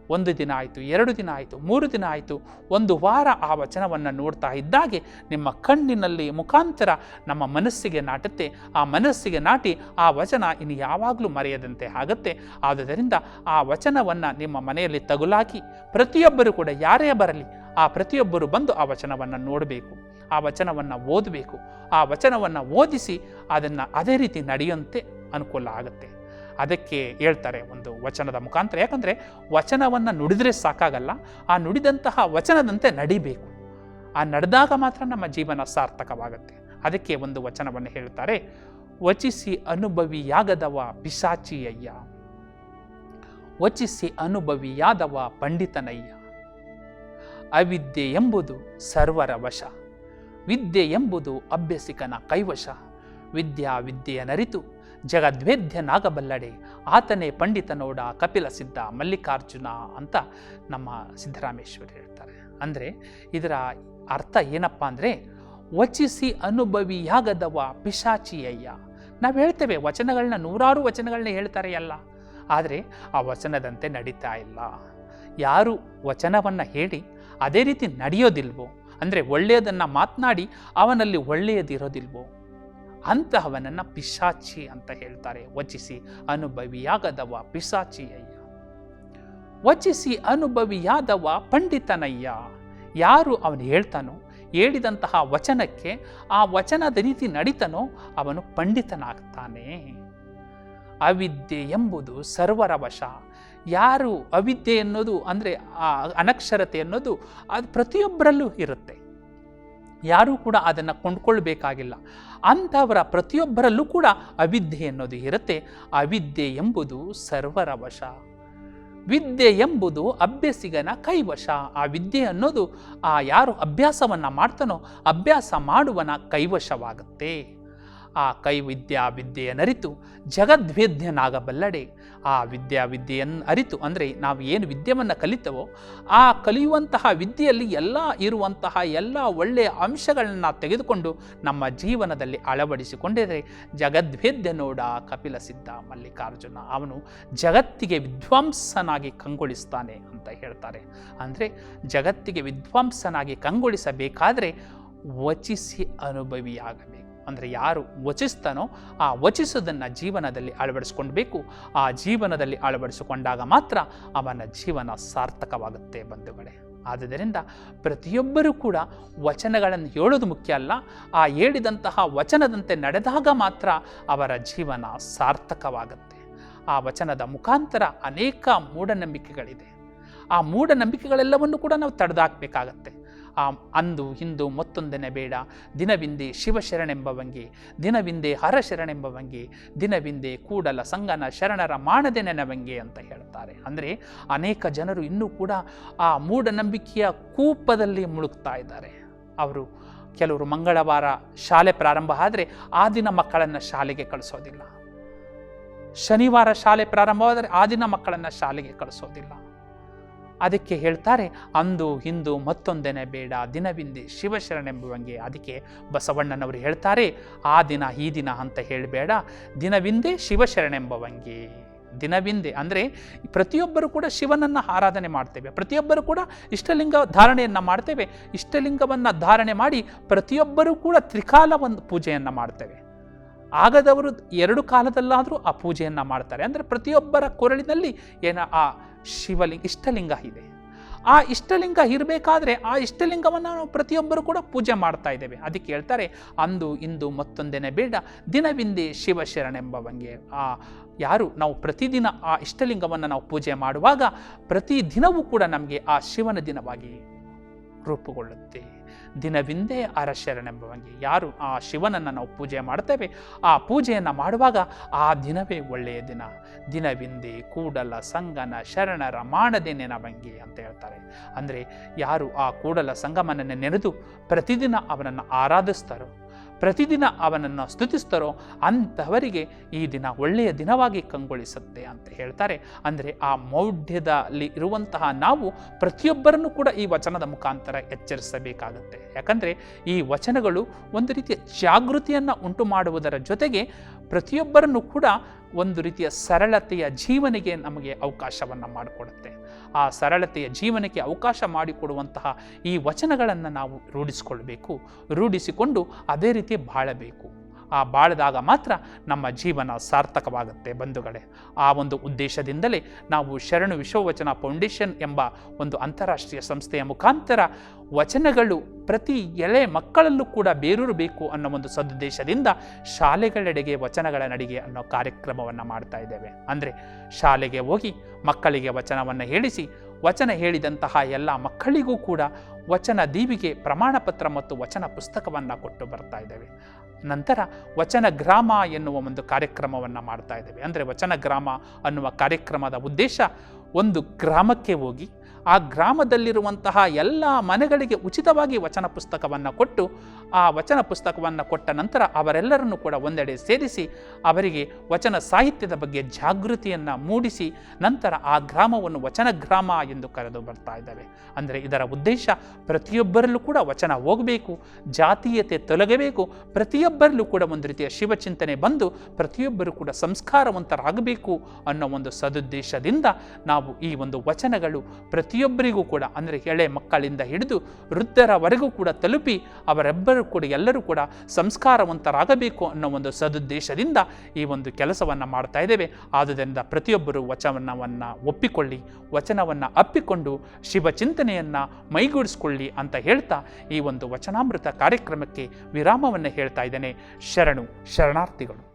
ಒಂದು ದಿನ ಆಯಿತು, ಎರಡು ದಿನ ಆಯಿತು, ಮೂರು ದಿನ ಆಯಿತು, ಒಂದು ವಾರ ಆ ವಚನವನ್ನು ನೋಡ್ತಾ ಇದ್ದಾಗೆ ನಿಮ್ಮ ಕಣ್ಣಿನಲ್ಲಿ ಮುಖಾಂತರ ನಮ್ಮ ಮನಸ್ಸಿಗೆ ನಾಟುತ್ತೆ. ಆ ಮನಸ್ಸಿಗೆ ನಾಟಿ ಆ ವಚನ ಇನ್ನು ಯಾವಾಗಲೂ ಮರೆಯದಂತೆ ಆಗುತ್ತೆ. ಆದುದರಿಂದ ಆ ವಚನವನ್ನು ನಿಮ್ಮ ಮನೆಯಲ್ಲಿ ತಗುಲಾಕಿ ಪ್ರತಿಯೊಬ್ಬರು ಕೂಡ ಯಾರೇ ಬರಲಿ ಆ ಪ್ರತಿಯೊಬ್ಬರು ಬಂದು ಆ ವಚನವನ್ನು ನೋಡಬೇಕು. ಆ ವಚನವನ್ನು ಓದಬೇಕು. ಆ ವಚನವನ್ನು ಓದಿಸಿ ಅದನ್ನು ಅದೇ ರೀತಿ ನಡೆಯುವಂತೆ ಅನುಕೂಲ ಆಗುತ್ತೆ. ಅದಕ್ಕೆ ಹೇಳ್ತಾರೆ ಒಂದು ವಚನದ ಮುಖಾಂತರ. ಯಾಕಂದರೆ ವಚನವನ್ನು ನುಡಿದರೆ ಸಾಕಾಗಲ್ಲ, ಆ ನುಡಿದಂತಹ ವಚನದಂತೆ ನಡಿಬೇಕು. ಆ ನಡೆದಾಗ ಮಾತ್ರ ನಮ್ಮ ಜೀವನ ಸಾರ್ಥಕವಾಗುತ್ತೆ. ಅದಕ್ಕೆ ಒಂದು ವಚನವನ್ನು ಹೇಳ್ತಾರೆ, ವಚಿಸಿ ಅನುಭವಿಯಾಗದವ ಪಿಶಾಚಿಯಯ್ಯ. ವಚಿಸಿ ಅನುಭವಿಯಾದವ ಪಂಡಿತನಯ್ಯ. ಅವಿದ್ಯೆ ಎಂಬುದು ಸರ್ವರ ವಶ. ವಿದ್ಯೆ ಎಂಬುದು ಅಭ್ಯಸಿಕನ ಕೈವಶ. ವಿದ್ಯಾ ವಿದ್ಯೆಯ ನರಿತು ಜಗದ್ವೇದ್ಯನಾಗಬಲ್ಲಡೆ ಆತನೇ ಪಂಡಿತ ನೋಡ ಕಪಿಲ ಸಿದ್ಧ ಮಲ್ಲಿಕಾರ್ಜುನ ಅಂತ ನಮ್ಮ ಸಿದ್ದರಾಮೇಶ್ವರಿ ಹೇಳ್ತಾರೆ. ಅಂದರೆ ಇದರ ಅರ್ಥ ಏನಪ್ಪ ಅಂದರೆ, ವಚಿಸಿ ಅನುಭವಿಯಾಗದವ ಪಿಶಾಚಿಯಯ್ಯ. ನಾವು ಹೇಳ್ತೇವೆ ವಚನಗಳನ್ನ ನೂರಾರು ವಚನಗಳನ್ನ ಹೇಳ್ತಾರೆ ಅಲ್ಲ. ಆದರೆ ಆ ವಚನದಂತೆ ನಡೀತಾ ಇಲ್ಲ. ಯಾರು ವಚನವನ್ನು ಹೇಳಿ ಅದೇ ರೀತಿ ನಡೆಯೋದಿಲ್ವೋ, ಅಂದರೆ ಒಳ್ಳೆಯದನ್ನು ಮಾತನಾಡಿ ಅವನಲ್ಲಿ ಒಳ್ಳೆಯದಿರೋದಿಲ್ವೋ ಅಂತಹವನನ್ನು ಪಿಶಾಚಿ ಅಂತ ಹೇಳ್ತಾರೆ. ವಚಿಸಿ ಅನುಭವಿಯಾಗದವ ಪಿಶಾಚಿಯಯ್ಯ. ವಚಿಸಿ ಅನುಭವಿಯಾದವ ಪಂಡಿತನಯ್ಯ. ಯಾರು ಅವನು ಹೇಳ್ತಾನೋ, ಹೇಳಿದಂತಹ ವಚನಕ್ಕೆ ಆ ವಚನದ ರೀತಿ ನಡೀತಾನೋ ಅವನು ಪಂಡಿತನಾಗ್ತಾನೆ. ಅವಿದ್ಯೆ ಎಂಬುದು ಸರ್ವರ ವಶ. ಯಾರು ಅವಿದ್ಯೆ ಅನ್ನೋದು ಅಂದರೆ ಆ ಅನಕ್ಷರತೆ ಅನ್ನೋದು ಅದು ಪ್ರತಿಯೊಬ್ಬರಲ್ಲೂ ಇರುತ್ತೆ. ಯಾರೂ ಕೂಡ ಅದನ್ನು ಕೊಂಡ್ಕೊಳ್ಬೇಕಾಗಿಲ್ಲ. ಅಂಥವರ ಪ್ರತಿಯೊಬ್ಬರಲ್ಲೂ ಕೂಡ ಅವಿದ್ಯೆ ಅನ್ನೋದು ಇರುತ್ತೆ. ಅವಿದ್ಯೆ ಎಂಬುದು ಸರ್ವರ ವಶ. ವಿದ್ಯೆ ಎಂಬುದು ಅಭ್ಯಸಿಗನ ಕೈವಶ. ಆ ವಿದ್ಯೆ ಅನ್ನೋದು ಆ ಯಾರು ಅಭ್ಯಾಸವನ್ನು ಮಾಡ್ತಾನೋ ಅಭ್ಯಾಸ ಮಾಡುವನ ಕೈವಶವಾಗುತ್ತೆ. ಆ ಕೈ ವಿದ್ಯಾ ವಿದ್ಯೆಯನ್ನರಿತು ಜಗದ್ವೇದ್ಯನಾಗಬಲ್ಲಡೆ ಆ ವಿದ್ಯಾ ವಿದ್ಯೆಯನ್ನು ಅರಿತು ಅಂದರೆ ನಾವು ಏನು ವಿದ್ಯೆಯನ್ನು ಕಲಿತವೋ ಆ ಕಲಿಯುವಂತಹ ವಿದ್ಯೆಯಲ್ಲಿ ಎಲ್ಲ ಇರುವಂತಹ ಎಲ್ಲ ಒಳ್ಳೆಯ ಅಂಶಗಳನ್ನು ತೆಗೆದುಕೊಂಡು ನಮ್ಮ ಜೀವನದಲ್ಲಿ ಅಳವಡಿಸಿಕೊಂಡಿದ್ದರೆ ಜಗದ್ವೇದ್ಯ ನೋಡ ಕಪಿಲ ಸಿದ್ಧ ಮಲ್ಲಿಕಾರ್ಜುನ. ಅವನು ಜಗತ್ತಿಗೆ ವಿದ್ವಾಂಸನಾಗಿ ಕಂಗೊಳಿಸ್ತಾನೆ ಅಂತ ಹೇಳ್ತಾರೆ. ಅಂದರೆ ಜಗತ್ತಿಗೆ ವಿದ್ವಾಂಸನಾಗಿ ಕಂಗೊಳಿಸಬೇಕಾದರೆ ವಚಿಸಿ ಅನುಭವಿಯಾಗಬೇಕು. ಅಂದರೆ ಯಾರು ವಚಿಸ್ತಾನೋ ಆ ವಚಿಸೋದನ್ನು ಜೀವನದಲ್ಲಿ ಅಳವಡಿಸ್ಕೊಳ್ಬೇಕು ಆ ಜೀವನದಲ್ಲಿ ಅಳವಡಿಸಿಕೊಂಡಾಗ ಮಾತ್ರ ಅವನ ಜೀವನ ಸಾರ್ಥಕವಾಗುತ್ತೆ ಬಂಧುಗಳೇ. ಆದುದರಿಂದ ಪ್ರತಿಯೊಬ್ಬರೂ ಕೂಡ ವಚನಗಳನ್ನು ಹೇಳೋದು ಮುಖ್ಯ ಅಲ್ಲ, ಆ ಹೇಳಿದಂತಹ ವಚನದಂತೆ ನಡೆದಾಗ ಮಾತ್ರ ಅವರ ಜೀವನ ಸಾರ್ಥಕವಾಗುತ್ತೆ. ಆ ವಚನದ ಮುಖಾಂತರ ಅನೇಕ ಮೂಢನಂಬಿಕೆಗಳಿದೆ. ಆ ಮೂಢನಂಬಿಕೆಗಳೆಲ್ಲವನ್ನು ಕೂಡ ನಾವು ತಡೆದಾಕಬೇಕಾಗತ್ತೆ. ಆ ಅಂದು, ಹಿಂದು, ಮತ್ತೊಂದನೆ ಬೇಡ. ದಿನವಿಂದೆ ಶಿವಶರಣೆಂಬವಂಗೆ, ದಿನವಿಂದೆ ಹರಶರಣೆಂಬವಂಗೆ, ದಿನವಿಂದೆ ಕೂಡಲ ಸಂಗನ ಶರಣರ ಮಾಡದೆ ನೆನವಂಗೆ ಅಂತ ಹೇಳ್ತಾರೆ. ಅಂದರೆ ಅನೇಕ ಜನರು ಇನ್ನೂ ಕೂಡ ಆ ಮೂಢನಂಬಿಕೆಯ ಕೂಪದಲ್ಲಿ ಮುಳುಗ್ತಾ ಇದ್ದಾರೆ. ಅವರು ಕೆಲವರು ಮಂಗಳವಾರ ಶಾಲೆ ಪ್ರಾರಂಭ ಆದರೆ ಆ ದಿನ ಮಕ್ಕಳನ್ನು ಶಾಲೆಗೆ ಕಳಿಸೋದಿಲ್ಲ. ಶನಿವಾರ ಶಾಲೆ ಪ್ರಾರಂಭವಾದರೆ ಆ ದಿನ ಮಕ್ಕಳನ್ನು ಶಾಲೆಗೆ ಕಳಿಸೋದಿಲ್ಲ. ಅದಕ್ಕೆ ಹೇಳ್ತಾರೆ, ಅಂದು ಹಿಂದು ಮತ್ತೊಂದೆನೆ ಬೇಡ. ದಿನವಿಂದೆ ಶಿವಶರಣೆಂಬುವಂಗೆ ಅದಕ್ಕೆ ಬಸವಣ್ಣನವರು ಹೇಳ್ತಾರೆ, ಆ ದಿನ ಈ ದಿನ ಅಂತ ಹೇಳಬೇಡ. ದಿನವಿಂದೆ ಶಿವಶರಣೆಂಬವಂಗೆ. ದಿನವಿಂದೆ ಅಂದರೆ ಪ್ರತಿಯೊಬ್ಬರು ಕೂಡ ಶಿವನನ್ನು ಆರಾಧನೆ ಮಾಡ್ತೇವೆ. ಪ್ರತಿಯೊಬ್ಬರು ಕೂಡ ಇಷ್ಟಲಿಂಗ ಧಾರಣೆಯನ್ನು ಮಾಡ್ತೇವೆ. ಇಷ್ಟಲಿಂಗವನ್ನು ಧಾರಣೆ ಮಾಡಿ ಪ್ರತಿಯೊಬ್ಬರೂ ಕೂಡ ತ್ರಿಕಾಲ ಒಂದು ಪೂಜೆಯನ್ನು ಮಾಡ್ತೇವೆ. ಆಗದವರು ಎರಡು ಕಾಲದಲ್ಲಾದರೂ ಆ ಪೂಜೆಯನ್ನು ಮಾಡ್ತಾರೆ. ಅಂದರೆ ಪ್ರತಿಯೊಬ್ಬರ ಕೊರಳಿನಲ್ಲಿ ಏನ ಆ ಶಿವಲಿಂಗ, ಇಷ್ಟಲಿಂಗ ಇದೆ. ಆ ಇಷ್ಟಲಿಂಗ ಇರಬೇಕಾದ್ರೆ ಆ ಇಷ್ಟಲಿಂಗವನ್ನು ನಾವು ಪ್ರತಿಯೊಬ್ಬರು ಕೂಡ ಪೂಜೆ ಮಾಡ್ತಾ ಇದ್ದೇವೆ. ಅದಕ್ಕೆ ಹೇಳ್ತಾರೆ, ಅಂದು ಇಂದು ಮತ್ತೊಂದೇನೆ ಬೇಡ, ದಿನವಿಂದೆ ಶಿವಶರಣೆಂಬವಂಗೆ. ಆ ಯಾರು ನಾವು ಪ್ರತಿದಿನ ಆ ಇಷ್ಟಲಿಂಗವನ್ನು ನಾವು ಪೂಜೆ ಮಾಡುವಾಗ ಪ್ರತಿ ದಿನವೂ ಕೂಡ ನಮಗೆ ಆ ಶಿವನ ದಿನವಾಗಿ ರೂಪುಗೊಳ್ಳುತ್ತೆ. ದಿನವಿಂದೇ ಅರಶರಣೆಂಬವಂಗೆ ಯಾರು ಆ ಶಿವನನ್ನು ನಾವು ಪೂಜೆ ಮಾಡ್ತೇವೆ, ಆ ಪೂಜೆಯನ್ನು ಮಾಡುವಾಗ ಆ ದಿನವೇ ಒಳ್ಳೆಯ ದಿನ. ದಿನವಿಂದೆ ಕೂಡಲ ಸಂಗನ ಶರಣರ ಮಾಡದೆ ನೆನವಂಗೆ ಅಂತ ಹೇಳ್ತಾರೆ. ಅಂದರೆ ಯಾರು ಆ ಕೂಡಲ ಸಂಗಮನನ್ನು ನೆನೆದು ಪ್ರತಿದಿನ ಅವನನ್ನು ಆರಾಧಿಸ್ತಾರೋ ಪ್ರತಿದಿನ ಅವನನ್ನು ಸ್ತುತಿಸ್ತಾರೋ ಅಂಥವರಿಗೆ ಈ ದಿನ ಒಳ್ಳೆಯ ದಿನವಾಗಿ ಕಂಗೊಳಿಸುತ್ತೆ ಅಂತ ಹೇಳ್ತಾರೆ. ಅಂದರೆ ಆ ಮೌಢ್ಯದಲ್ಲಿ ಇರುವಂತಹ ನಾವು ಪ್ರತಿಯೊಬ್ಬರನ್ನು ಕೂಡ ಈ ವಚನದ ಮುಖಾಂತರ ಎಚ್ಚರಿಸಬೇಕಾಗುತ್ತೆ. ಯಾಕಂದರೆ ಈ ವಚನಗಳು ಒಂದು ರೀತಿಯ ಜಾಗೃತಿಯನ್ನು ಉಂಟು ಮಾಡುವುದರ ಜೊತೆಗೆ ಪ್ರತಿಯೊಬ್ಬರನ್ನು ಕೂಡ ಒಂದು ರೀತಿಯ ಸರಳತೆಯ ಜೀವನಿಗೆ ನಮಗೆ ಅವಕಾಶವನ್ನು ಮಾಡಿಕೊಡುತ್ತೆ. ಆ ಸರಳತೆಯ ಜೀವನಕ್ಕೆ ಅವಕಾಶ ಮಾಡಿಕೊಡುವಂತಹ ಈ ವಚನಗಳನ್ನು ನಾವು ರೂಢಿಸಿಕೊಳ್ಬೇಕು. ರೂಢಿಸಿಕೊಂಡು ಅದೇ ರೀತಿ ಬಾಳಬೇಕು. ಆ ಬಾಳಿದಾಗ ಮಾತ್ರ ನಮ್ಮ ಜೀವನ ಸಾರ್ಥಕವಾಗುತ್ತೆ ಬಂಧುಗಳೇ. ಆ ಒಂದು ಉದ್ದೇಶದಿಂದಲೇ ನಾವು ಶರಣು ವಿಶ್ವವಚನ ಫೌಂಡೇಶನ್ ಎಂಬ ಒಂದು ಅಂತಾರಾಷ್ಟ್ರೀಯ ಸಂಸ್ಥೆಯ ಮುಖಾಂತರ ವಚನಗಳು ಪ್ರತಿ ಎಳೆ ಮಕ್ಕಳಲ್ಲೂ ಕೂಡ ಬೇರೂರಬೇಕು ಅನ್ನೋ ಒಂದು ಸದುದ್ದೇಶದಿಂದ ಶಾಲೆಗಳೆಡೆಗೆ ವಚನಗಳ ನಡಿಗೆ ಅನ್ನೋ ಕಾರ್ಯಕ್ರಮವನ್ನು ಮಾಡ್ತಾ ಇದ್ದೇವೆ. ಅಂದರೆ ಶಾಲೆಗೆ ಹೋಗಿ ಮಕ್ಕಳಿಗೆ ವಚನವನ್ನು ಹೇಳಿಸಿ, ವಚನ ಹೇಳಿದಂತಹ ಎಲ್ಲ ಮಕ್ಕಳಿಗೂ ಕೂಡ ವಚನ ದೀವಿಗೆ ಪ್ರಮಾಣ ಪತ್ರ ಮತ್ತು ವಚನ ಪುಸ್ತಕವನ್ನು ಕೊಟ್ಟು ಬರ್ತಾ ಇದ್ದೇವೆ. ನಂತರ ವಚನ ಗ್ರಾಮ ಎನ್ನುವ ಒಂದು ಕಾರ್ಯಕ್ರಮವನ್ನು ಮಾಡ್ತಾ ಇದ್ದೇವೆ. ಅಂದರೆ ವಚನ ಗ್ರಾಮ ಅನ್ನುವ ಕಾರ್ಯಕ್ರಮದ ಉದ್ದೇಶ ಒಂದು ಗ್ರಾಮಕ್ಕೆ ಹೋಗಿ ಆ ಗ್ರಾಮದಲ್ಲಿರುವಂತಹ ಎಲ್ಲ ಮನೆಗಳಿಗೆ ಉಚಿತವಾಗಿ ವಚನ ಪುಸ್ತಕವನ್ನು ಕೊಟ್ಟು ಆ ವಚನ ಪುಸ್ತಕವನ್ನು ಕೊಟ್ಟ ನಂತರ ಅವರೆಲ್ಲರನ್ನು ಕೂಡ ಒಂದೆಡೆ ಸೇರಿಸಿ ಅವರಿಗೆ ವಚನ ಸಾಹಿತ್ಯದ ಬಗ್ಗೆ ಜಾಗೃತಿಯನ್ನು ಮೂಡಿಸಿ ನಂತರ ಆ ಗ್ರಾಮವನ್ನು ವಚನ ಗ್ರಾಮ ಎಂದು ಕರೆದು ಬರ್ತಾ ಇದ್ದಾವೆ. ಅಂದರೆ ಇದರ ಉದ್ದೇಶ ಪ್ರತಿಯೊಬ್ಬರಲ್ಲೂ ಕೂಡ ವಚನ ಹೋಗಬೇಕು, ಜಾತೀಯತೆ ತೊಲಗಬೇಕು, ಪ್ರತಿಯೊಬ್ಬರಲ್ಲೂ ಕೂಡ ಒಂದು ರೀತಿಯ ಶಿವಚಿಂತನೆ ಬಂದು ಪ್ರತಿಯೊಬ್ಬರು ಕೂಡ ಸಂಸ್ಕಾರವಂತರಾಗಬೇಕು ಅನ್ನೋ ಒಂದು ಸದುದ್ದೇಶದಿಂದ ನಾವು ಈ ಒಂದು ವಚನಗಳು ಪ್ರತಿ ಪ್ರತಿಯೊಬ್ಬರಿಗೂ ಕೂಡ, ಅಂದರೆ ಎಳೆ ಮಕ್ಕಳಿಂದ ಹಿಡಿದು ವೃದ್ಧರವರೆಗೂ ಕೂಡ ತಲುಪಿ ಅವರೆಬ್ಬರೂ ಕೂಡ, ಎಲ್ಲರೂ ಕೂಡ ಸಂಸ್ಕಾರವಂತರಾಗಬೇಕು ಅನ್ನೋ ಒಂದು ಸದುದ್ದೇಶದಿಂದ ಈ ಒಂದು ಕೆಲಸವನ್ನು ಮಾಡ್ತಾ ಇದ್ದೇವೆ. ಆದುದರಿಂದ ಪ್ರತಿಯೊಬ್ಬರು ವಚನವನ್ನು ಒಪ್ಪಿಕೊಳ್ಳಿ, ವಚನವನ್ನು ಅಪ್ಪಿಕೊಂಡು ಶಿವಚಿಂತನೆಯನ್ನು ಮೈಗೂಡಿಸ್ಕೊಳ್ಳಿ ಅಂತ ಹೇಳ್ತಾ ಈ ಒಂದು ವಚನಾಮೃತ ಕಾರ್ಯಕ್ರಮಕ್ಕೆ ವಿರಾಮವನ್ನು ಹೇಳ್ತಾ ಇದ್ದೇನೆ. ಶರಣು ಶರಣಾರ್ಥಿಗಳು.